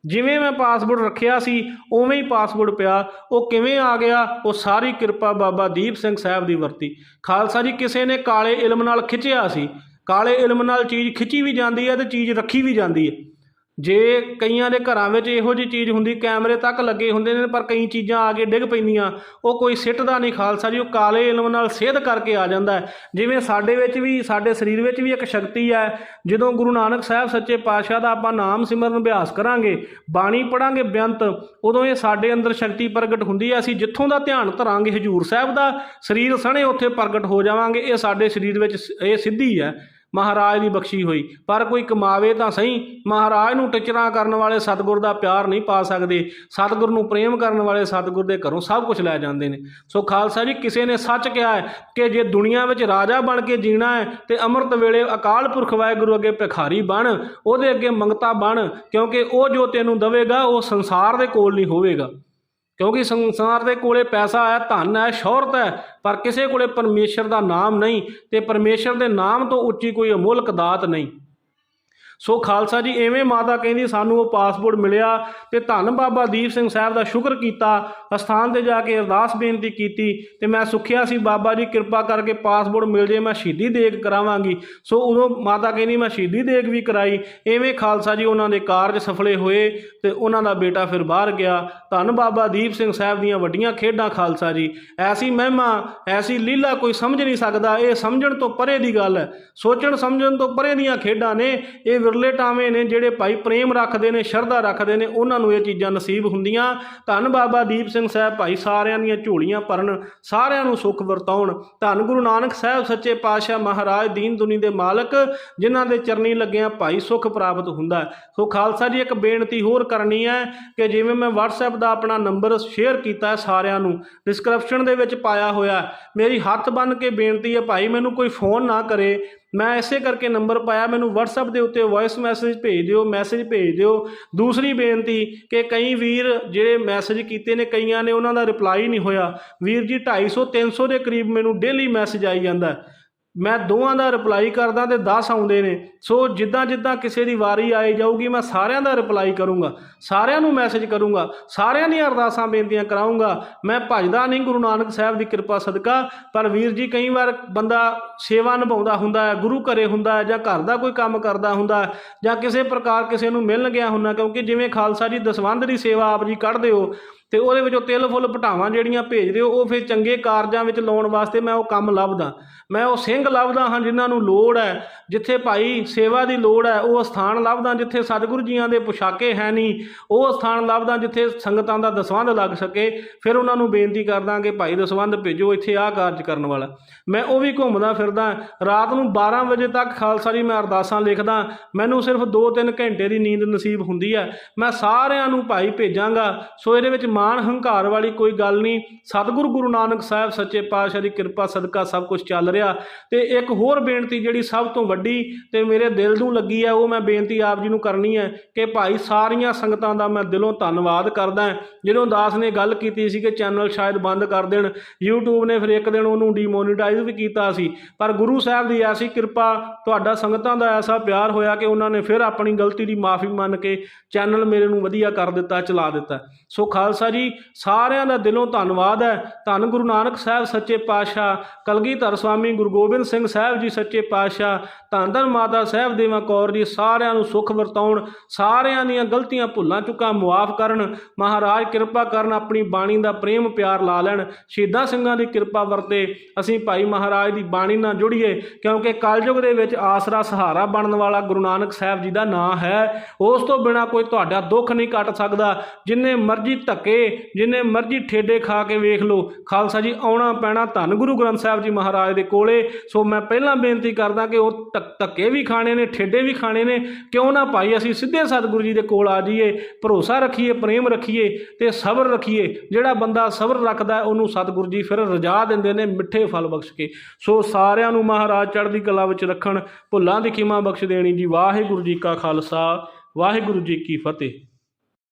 ਜਿਵੇਂ ਮੈਂ ਪਾਸਪੋਰਟ ਰੱਖਿਆ ਸੀ, ਉਵੇਂ ਹੀ ਪਾਸਪੋਰਟ ਪਿਆ। ਉਹ ਕਿਵੇਂ ਆ ਗਿਆ? ਉਹ ਸਾਰੀ ਕਿਰਪਾ ਬਾਬਾ ਦੀਪ ਸਿੰਘ ਸਾਹਿਬ ਦੀ ਵਰਤੀ। ਖਾਲਸਾ ਜੀ, ਕਿਸੇ ਨੇ ਕਾਲੇ ਇਲਮ ਨਾਲ ਖਿੱਚਿਆ ਸੀ। ਕਾਲੇ ਇਲਮ ਨਾਲ ਚੀਜ਼ ਖਿੱਚੀ ਵੀ ਜਾਂਦੀ ਹੈ ਤੇ ਚੀਜ਼ ਰੱਖੀ ਵੀ ਜਾਂਦੀ ਹੈ। ਜੇ ਕਈਆਂ ਦੇ ਘਰਾਂ ਵਿੱਚ ਇਹੋ ਜਿਹੀ ਚੀਜ਼ ਹੁੰਦੀ, ਕੈਮਰੇ ਤੱਕ ਲੱਗੇ ਹੁੰਦੇ ਨੇ, ਪਰ ਕਈ ਚੀਜ਼ਾਂ ਆ ਕੇ ਡਿੱਗ ਪੈਂਦੀਆਂ, ਉਹ ਕੋਈ ਸਿੱਟਦਾ ਨਹੀਂ ਖਾਲਸਾ ਜੀ, ਉਹ ਕਾਲੇ ਇਲਮ ਨਾਲ ਸੇਧ ਕਰਕੇ ਆ ਜਾਂਦਾ ਜਿਵੇਂ ਸਾਡੇ ਵਿੱਚ ਵੀ, ਸਾਡੇ ਸਰੀਰ ਵਿੱਚ ਵੀ ਇੱਕ ਸ਼ਕਤੀ ਹੈ, ਜਦੋਂ ਗੁਰੂ ਨਾਨਕ ਸਾਹਿਬ ਸੱਚੇ ਪਾਤਸ਼ਾਹ ਦਾ ਆਪਾਂ ਨਾਮ ਸਿਮਰਨ ਅਭਿਆਸ ਕਰਾਂਗੇ, ਬਾਣੀ ਪੜਾਂਗੇ ਬੇਅੰਤ, ਉਦੋਂ ਇਹ ਸਾਡੇ ਅੰਦਰ ਸ਼ਕਤੀ ਪ੍ਰਗਟ ਹੁੰਦੀ ਹੈ, ਅਸੀਂ ਜਿੱਥੋਂ ਦਾ ਧਿਆਨ ਧਰਾਂਗੇ ਹਜੂਰ ਸਾਹਿਬ ਦਾ, ਸਰੀਰ ਸਣੇ ਉੱਥੇ ਪ੍ਰਗਟ ਹੋ ਜਾਵਾਂਗੇ, ਇਹ ਸਾਡੇ ਸਰੀਰ ਵਿੱਚ ਸ- ਇਹ ਸਿੱਧੀ ਹੈ। ਮਹਾਰਾਜ ਦੀ ਬਖਸ਼ੀ ਹੋਈ। ਪਰ ਕੋਈ ਕਮਾਵੇ ਤਾਂ ਸਹੀ। ਮਹਾਰਾਜ ਨੂੰ ਟਿਚਰਾਂ ਕਰਨ ਵਾਲੇ ਸਤਿਗੁਰ ਦਾ ਪਿਆਰ ਨਹੀਂ ਪਾ ਸਕਦੇ। ਸਤਿਗੁਰ ਨੂੰ ਪ੍ਰੇਮ ਕਰਨ ਵਾਲੇ ਸਤਿਗੁਰ ਦੇ ਘਰੋਂ ਸਭ ਕੁਝ ਲੈ ਜਾਂਦੇ ਨੇ। ਸੋ ਖਾਲਸਾ ਜੀ, ਕਿਸੇ ਨੇ ਸੱਚ ਕਿਹਾ ਹੈ ਕਿ ਜੇ ਦੁਨੀਆ ਵਿੱਚ ਰਾਜਾ ਬਣ ਕੇ ਜੀਣਾ ਹੈ ਤੇ ਅੰਮ੍ਰਿਤ ਵੇਲੇ ਅਕਾਲ ਪੁਰਖ ਵਾਹਿਗੁਰੂ ਅੱਗੇ ਭਿਖਾਰੀ ਬਣ, ਉਹਦੇ ਅੱਗੇ ਮੰਗਤਾ ਬਣ, ਕਿਉਂਕਿ ਉਹ ਜੋ ਤੈਨੂੰ ਦਵੇਗਾ, ਉਹ ਸੰਸਾਰ ਦੇ ਕੋਲ ਨਹੀਂ ਹੋਵੇਗਾ। ਕਿਉਂਕਿ ਸੰਸਾਰ ਦੇ ਕੋਲੇ ਪੈਸਾ ਹੈ, ਧਨ ਹੈ, ਸ਼ੋਹਰਤ ਹੈ, ਪਰ ਕਿਸੇ ਕੋਲੇ ਪਰਮੇਸ਼ਰ ਦਾ ਨਾਮ ਨਹੀਂ ਤੇ ਪਰਮੇਸ਼ਰ ਦੇ ਨਾਮ ਤੋਂ ਉੱਚੀ ਕੋਈ ਅਮੁੱਲਕ ਦਾਤ ਨਹੀਂ। ਸੋ ਖਾਲਸਾ ਜੀ, ਐਵੇਂ ਮਾਤਾ ਕਹਿੰਦੀ, ਸਾਨੂੰ ਉਹ ਪਾਸਪੋਰਟ ਮਿਲਿਆ ਤੇ ਧੰਨ ਬਾਬਾ ਦੀਪ ਸਿੰਘ ਸਾਹਿਬ ਦਾ ਸ਼ੁਕਰ ਕੀਤਾ, ਅਸਥਾਨ ਤੇ ਜਾ ਕੇ ਅਰਦਾਸ ਬੇਨਤੀ ਕੀਤੀ ਤੇ ਮੈਂ ਸੁਖਿਆ ਸੀ, ਬਾਬਾ ਜੀ ਕਿਰਪਾ ਕਰਕੇ ਪਾਸਪੋਰਟ ਮਿਲ ਜੇ, ਮੈਂ ਸ਼ਹੀਦੀ ਦੇਗ ਕਰਾਵਾਂਗੀ। ਸੋ ਉਦੋਂ ਮਾਤਾ ਕਹਿੰਦੀ, ਮੈਂ ਸ਼ਹੀਦੀ ਦੇਗ ਵੀ ਕਰਾਈ। ਐਵੇਂ ਖਾਲਸਾ ਜੀ, ਉਹਨਾਂ ਦੇ ਕਾਰਜ ਸਫਲੇ ਹੋਏ ਤੇ ਉਹਨਾਂ ਦਾ ਬੇਟਾ ਫਿਰ ਬਾਹਰ ਗਿਆ। ਧੰਨ ਬਾਬਾ ਦੀਪ ਸਿੰਘ ਸਾਹਿਬ ਦੀਆਂ ਵੱਡੀਆਂ ਖੇਡਾਂ ਖਾਲਸਾ ਜੀ। ਐਸੀ ਮਹਿਮਾ, ਐਸੀ ਲੀਲਾ ਕੋਈ ਸਮਝ ਨਹੀਂ ਸਕਦਾ। ਇਹ ਸਮਝਣ ਤੋਂ ਪਰੇ ਦੀ ਗੱਲ ਹੈ। ਸੋਚਣ ਸਮਝਣ ਤੋਂ ਪਰੇ ਦੀਆਂ ਖੇਡਾਂ ਨੇ। ਇਹ ਵਿਰਲੇ ਟਾਵੇਂ ਨੇ ਜਿਹੜੇ ਭਾਈ ਪ੍ਰੇਮ ਰੱਖਦੇ ਨੇ, ਸ਼ਰਧਾ ਰੱਖਦੇ ਨੇ, ਉਹਨਾਂ ਨੂੰ ਇਹ ਚੀਜ਼ਾਂ ਨਸੀਬ ਹੁੰਦੀਆਂ। ਧੰਨ ਬਾਬਾ ਦੀਪ ਸਿੰਘ ਸਾਹਿਬ ਭਾਈ ਸਾਰਿਆਂ ਦੀਆਂ ਝੋਲੀਆਂ ਭਰਨ, ਸਾਰਿਆਂ ਨੂੰ ਸੁੱਖ ਵਰਤਾਉਣ। ਧੰਨ ਗੁਰੂ ਨਾਨਕ ਸਾਹਿਬ ਸੱਚੇ ਪਾਤਸ਼ਾਹ ਮਹਾਰਾਜ ਦੀਨ ਦੁਨੀ ਦੇ ਮਾਲਕ, ਜਿਨ੍ਹਾਂ ਦੇ ਚਰਨੀ ਲੱਗਿਆਂ ਭਾਈ ਸੁੱਖ ਪ੍ਰਾਪਤ ਹੁੰਦਾ। ਸੋ ਖਾਲਸਾ ਜੀ, ਇੱਕ ਬੇਨਤੀ ਹੋਰ ਕਰਨੀ ਹੈ ਕਿ ਜਿਵੇਂ ਮੈਂ WhatsApp ਦਾ ਆਪਣਾ ਨੰਬਰ ਸ਼ੇਅਰ ਕੀਤਾ ਸਾਰਿਆਂ ਨੂੰ। ਡਿਸਕ੍ਰਿਪਸ਼ਨ ਦੇ ਵਿੱਚ ਪਾਇਆ ਹੋਇਆ ਮੇਰੀ ਹੱਥ ਬੰਨ ਕੇ ਬੇਨਤੀ ਹੈ ਭਾਈ, ਮੈਨੂੰ ਕੋਈ ਫੋਨ ਨਾ ਕਰੇ। ਮੈਂ ਇਸੇ ਕਰਕੇ ਨੰਬਰ ਪਾਇਆ, ਮੈਨੂੰ WhatsApp ਦੇ ਉੱਤੇ ਵੌਇਸ ਮੈਸੇਜ ਭੇਜ ਦਿਓ ਮੈਸੇਜ ਭੇਜ ਦਿਓ। ਦੂਸਰੀ ਬੇਨਤੀ ਕਿ ਕਈ ਵੀਰ ਜਿਹੜੇ ਮੈਸੇਜ ਕੀਤੇ ਨੇ, ਕਈਆਂ ਨੇ ਉਹਨਾਂ ਦਾ ਰਿਪਲਾਈ ਨਹੀਂ ਹੋਇਆ। ਵੀਰ ਜੀ 250 300 ਦੇ ਕਰੀਬ ਮੈਨੂੰ ਡੇਲੀ ਮੈਸੇਜ ਆਈ ਜਾਂਦਾ ਮੈਂ ਦੋਵਾਂ ਦਾ ਰਿਪਲਾਈ ਕਰਦਾ ਤੇ 10 ਆਉਂਦੇ ਨੇ। ਸੋ ਜਿੱਦਾਂ ਜਿੱਦਾਂ ਕਿਸੇ ਦੀ ਵਾਰੀ ਆਈ ਜਾਊਗੀ, ਮੈਂ ਸਾਰਿਆਂ ਦਾ ਰਿਪਲਾਈ ਕਰੂੰਗਾ। ਸਾਰਿਆਂ ਨੂੰ ਮੈਸੇਜ ਕਰੂੰਗਾ। ਸਾਰਿਆਂ ਦੀਆਂ ਅਰਦਾਸਾਂ, ਬੇਨਤੀਆਂ ਕਰਾਉਂਗਾ ਮੈਂ ਭਜਦਾ ਨਹੀਂ ਗੁਰੂ ਨਾਨਕ ਸਾਹਿਬ ਦੀ ਕਿਰਪਾ ਸਦਕਾ, ਪਰ ਵੀਰ ਜੀ ਕਈ ਵਾਰ ਬੰਦਾ ਸੇਵਾ ਨਿਭਾਉਂਦਾ ਹੁੰਦਾ ਹੈ, ਗੁਰੂ ਘਰੇ ਹੁੰਦਾ ਹੈ ਜਾਂ ਘਰ ਦਾ ਕੋਈ ਕੰਮ ਕਰਦਾ ਹੁੰਦਾ ਜਾਂ ਕਿਸੇ ਪ੍ਰਕਾਰ ਕਿਸੇ ਨੂੰ ਮਿਲਣ ਗਿਆ ਹੁੰਦਾ, ਕਿਉਂਕਿ ਜਿਵੇਂ ਖਾਲਸਾ ਜੀ ਦਸਵੰਧ ਦੀ ਸੇਵਾ ਆਪ ਜੀ ਕੱਢਦੇ ਹੋ ਤੇ ਉਹਦੇ ਵਿੱਚੋਂ ਤਿਲ ਫੁੱਲ ਪਟਾਵਾਂ ਜਿਹੜੀਆਂ ਭੇਜਦੇ ਹੋ ਉਹ ਫਿਰ ਚੰਗੇ ਕਾਰਜਾਂ ਵਿੱਚ ਲਾਉਣ ਵਾਸਤੇ ਮੈਂ ਉਹ ਕੰਮ ਲੱਭਦਾ। ਮੈਂ ਉਹ ਸਿੰਘ ਲੱਭਦਾ ਹਾਂ ਜਿਨ੍ਹਾਂ ਨੂੰ ਲੋੜ ਹੈ, ਜਿੱਥੇ ਭਾਈ ਸੇਵਾ ਦੀ ਲੋੜ ਹੈ, ਉਹ ਸਥਾਨ ਲੱਭਦਾ ਜਿੱਥੇ ਸਤਿਗੁਰੂ ਜੀਆਂ ਦੇ ਪੁਸ਼ਾਕੇ ਹੈ ਨਹੀਂ ਉਹ ਸਥਾਨ ਲੱਭਦਾ ਜਿੱਥੇ ਸੰਗਤਾਂ ਦਾ ਦਸਵੰਧ ਲੱਗ ਸਕੇ। ਫਿਰ ਉਹਨਾਂ ਨੂੰ ਬੇਨਤੀ ਕਰਦਾ ਕਿ ਭਾਈ ਦਸਵੰਧ ਭੇਜੋ, ਇੱਥੇ ਆਹ ਕਾਰਜ ਕਰਨ ਵਾਲਾ। ਮੈਂ ਉਹ ਵੀ ਘੁੰਮਦਾ ਫਿਰਦਾ, ਰਾਤ ਨੂੰ 12 ਵਜੇ ਤੱਕ ਖਾਲਸਾ ਜੀ ਮੈਂ ਅਰਦਾਸਾਂ ਲਿਖਦਾ, ਮੈਨੂੰ ਸਿਰਫ 2-3 ਘੰਟੇ ਦੀ ਨੀਂਦ ਨਸੀਬ ਹੁੰਦੀ ਹੈ। ਮੈਂ ਸਾਰਿਆਂ ਨੂੰ ਭਾਈ ਭੇਜਾਂਗਾ, ਸੋ ਇਹਦੇ ਵਿੱਚ ਮਾਣ ਹੰਕਾਰ ਵਾਲੀ ਕੋਈ ਗੱਲ ਨਹੀਂ। ਸਤਿਗੁਰੂ ਗੁਰੂ ਨਾਨਕ ਸਾਹਿਬ ਸੱਚੇ ਪਾਤਸ਼ਾਹ ਦੀ ਕਿਰਪਾ, ਸਦਕਾ ਸਭ ਕੁਝ ਚੱਲ ਰਿਹਾ। ਤੇ ਇੱਕ ਹੋਰ ਬੇਨਤੀ ਜਿਹੜੀ ਸਭ ਤੋਂ ਵੱਡੀ ਤੇ ਮੇਰੇ ਦਿਲ ਨੂੰ ਲੱਗੀ ਹੈ, ਉਹ ਮੈਂ ਬੇਨਤੀ ਆਪ ਜੀ ਨੂੰ ਕਰਨੀ ਹੈ ਕਿ ਭਾਈ ਸਾਰੀਆਂ ਸੰਗਤਾਂ ਦਾ ਮੈਂ ਦਿਲੋਂ ਧੰਨਵਾਦ ਕਰਦਾ ਜਦੋਂ ਦਾਸ ਨੇ ਗੱਲ ਕੀਤੀ ਸੀ ਕਿ ਚੈਨਲ ਸ਼ਾਇਦ ਬੰਦ ਕਰ ਦੇਣ, YouTube ਨੇ ਫਿਰ ਇੱਕ ਦਿਨ ਉਹਨੂੰ ਡੀਮੋਨੀਟਾਈਜ਼ ਵੀ ਕੀਤਾ ਸੀ। ਪਰ ਗੁਰੂ ਸਾਹਿਬ ਦੀ ਐਸੀ ਕਿਰਪਾ, ਤੁਹਾਡਾ ਸੰਗਤਾਂ ਦਾ ਐਸਾ ਪਿਆਰ ਹੋਇਆ ਕਿ ਉਹਨਾਂ ਨੇ ਫਿਰ ਆਪਣੀ ਗਲਤੀ ਦੀ ਮਾਫੀ ਮੰਨ ਕੇ ਚੈਨਲ ਮੇਰੇ ਨੂੰ ਵਧੀਆ ਕਰ ਦਿੱਤਾ, ਚਲਾ ਦਿੱਤਾ। ਸੋ ਖਾਲਸਾ ਜੀ, ਸਾਰਿਆਂ ਦਾ ਦਿਲੋਂ ਧੰਨਵਾਦ ਹੈ। ਧੰਨ ਗੁਰੂ ਨਾਨਕ ਸਾਹਿਬ ਸੱਚੇ ਪਾਤਸ਼ਾਹ, ਕਲਗੀਧਰ ਸਵਾਮੀ ਗੁਰੂ ਗੋਬਿੰਦ ਸਿੰਘ ਸਾਹਿਬ ਜੀ ਸੱਚੇ ਪਾਤਸ਼ਾਹ ਧੰਨ ਧੰਨ ਮਾਤਾ ਸਾਹਿਬ ਦੇਵਾ ਕੌਰ ਜੀ ਸਾਰਿਆਂ ਨੂੰ ਸੁਖ ਵਰਤਾਉਣ, ਸਾਰਿਆਂ ਦੀਆਂ ਗਲਤੀਆਂ ਭੁੱਲਾਂ ਚੁੱਕਾ ਮੁਆਫ ਕਰਨ। ਮਹਾਰਾਜ ਕਿਰਪਾ ਕਰਨ ਆਪਣੀ ਬਾਣੀ ਦਾ ਪ੍ਰੇਮ ਪਿਆਰ ਲਾ ਲੈਣ। ਸ਼ਹੀਦਾਂ ਸਿੰਘਾਂ ਦੀ ਕਿਰਪਾ ਵਰਤੇ ਅਸੀਂ ਭਾਈ ਮਹਾਰਾਜ ਦੀ ਬਾਣੀ ਨਾਲ ਜੁੜੀਏ, ਕਿਉਂਕਿ ਕਲਯੁਗ ਦੇ ਵਿੱਚ ਆਸਰਾ ਸਹਾਰਾ ਬਣਨ ਵਾਲਾ ਗੁਰੂ ਨਾਨਕ ਸਾਹਿਬ ਜੀ ਦਾ ਨਾਮ ਹੈ। ਉਸ ਤੋਂ ਬਿਨਾ ਕੋਈ ਤੁਹਾਡਾ ਦੁੱਖ ਨਹੀਂ ਕੱਟ ਸਕਦਾ। ਜਿੰਨੇ ਮਰਜ਼ੀ ਧੱਕੇ, ਜਿੰਨੇ ਮਰਜ਼ੀ ਠੇਡੇ ਖਾ ਕੇ ਵੇਖ ਲਓ। ਖਾਲਸਾ ਜੀ, ਆਉਣਾ ਪੈਣਾ ਧੰਨ ਗੁਰੂ ਗ੍ਰੰਥ ਸਾਹਿਬ ਜੀ ਮਹਾਰਾਜ ਦੇ ਕੋਲੇ। ਸੋ ਮੈਂ ਪਹਿਲਾਂ ਬੇਨਤੀ ਕਰਦਾ ਕਿ ਉਹ ਧੱਕੇ ਵੀ ਖਾਣੇ ਨੇ, ਠੇਡੇ ਵੀ ਖਾਣੇ ਨੇ। ਕਿਉਂ ਨਾ ਭਾਈ ਅਸੀਂ ਸਿੱਧੇ ਸਤਿਗੁਰੂ ਜੀ ਦੇ ਕੋਲ ਆ ਜਾਈਏ, ਭਰੋਸਾ ਰੱਖੀਏ, ਪ੍ਰੇਮ ਰੱਖੀਏ ਤੇ ਸਬਰ ਰੱਖੀਏ। ਜਿਹੜਾ ਬੰਦਾ ਸਬਰ ਰੱਖਦਾ ਉਹਨੂੰ ਸਤਿਗੁਰੂ ਜੀ ਫਿਰ ਰਜਾ ਦਿੰਦੇ ਨੇ, ਮਿੱਠੇ ਫਲ ਬਖਸ਼ ਕੇ। ਸੋ ਸਾਰਿਆਂ ਨੂੰ ਮਹਾਰਾਜ ਚੜ੍ਹਦੀ ਕਲਾ ਵਿੱਚ ਰੱਖਣ, ਭੁੱਲਾਂ ਦੀ ਖਿਮਾ ਬਖਸ਼ ਦੇਣੀ ਜੀ। ਵਾਹਿਗੁਰੂ ਜੀ ਕਾ ਖਾਲਸਾ, ਵਾਹਿਗੁਰੂ ਜੀ ਕੀ ਫਤਿਹ।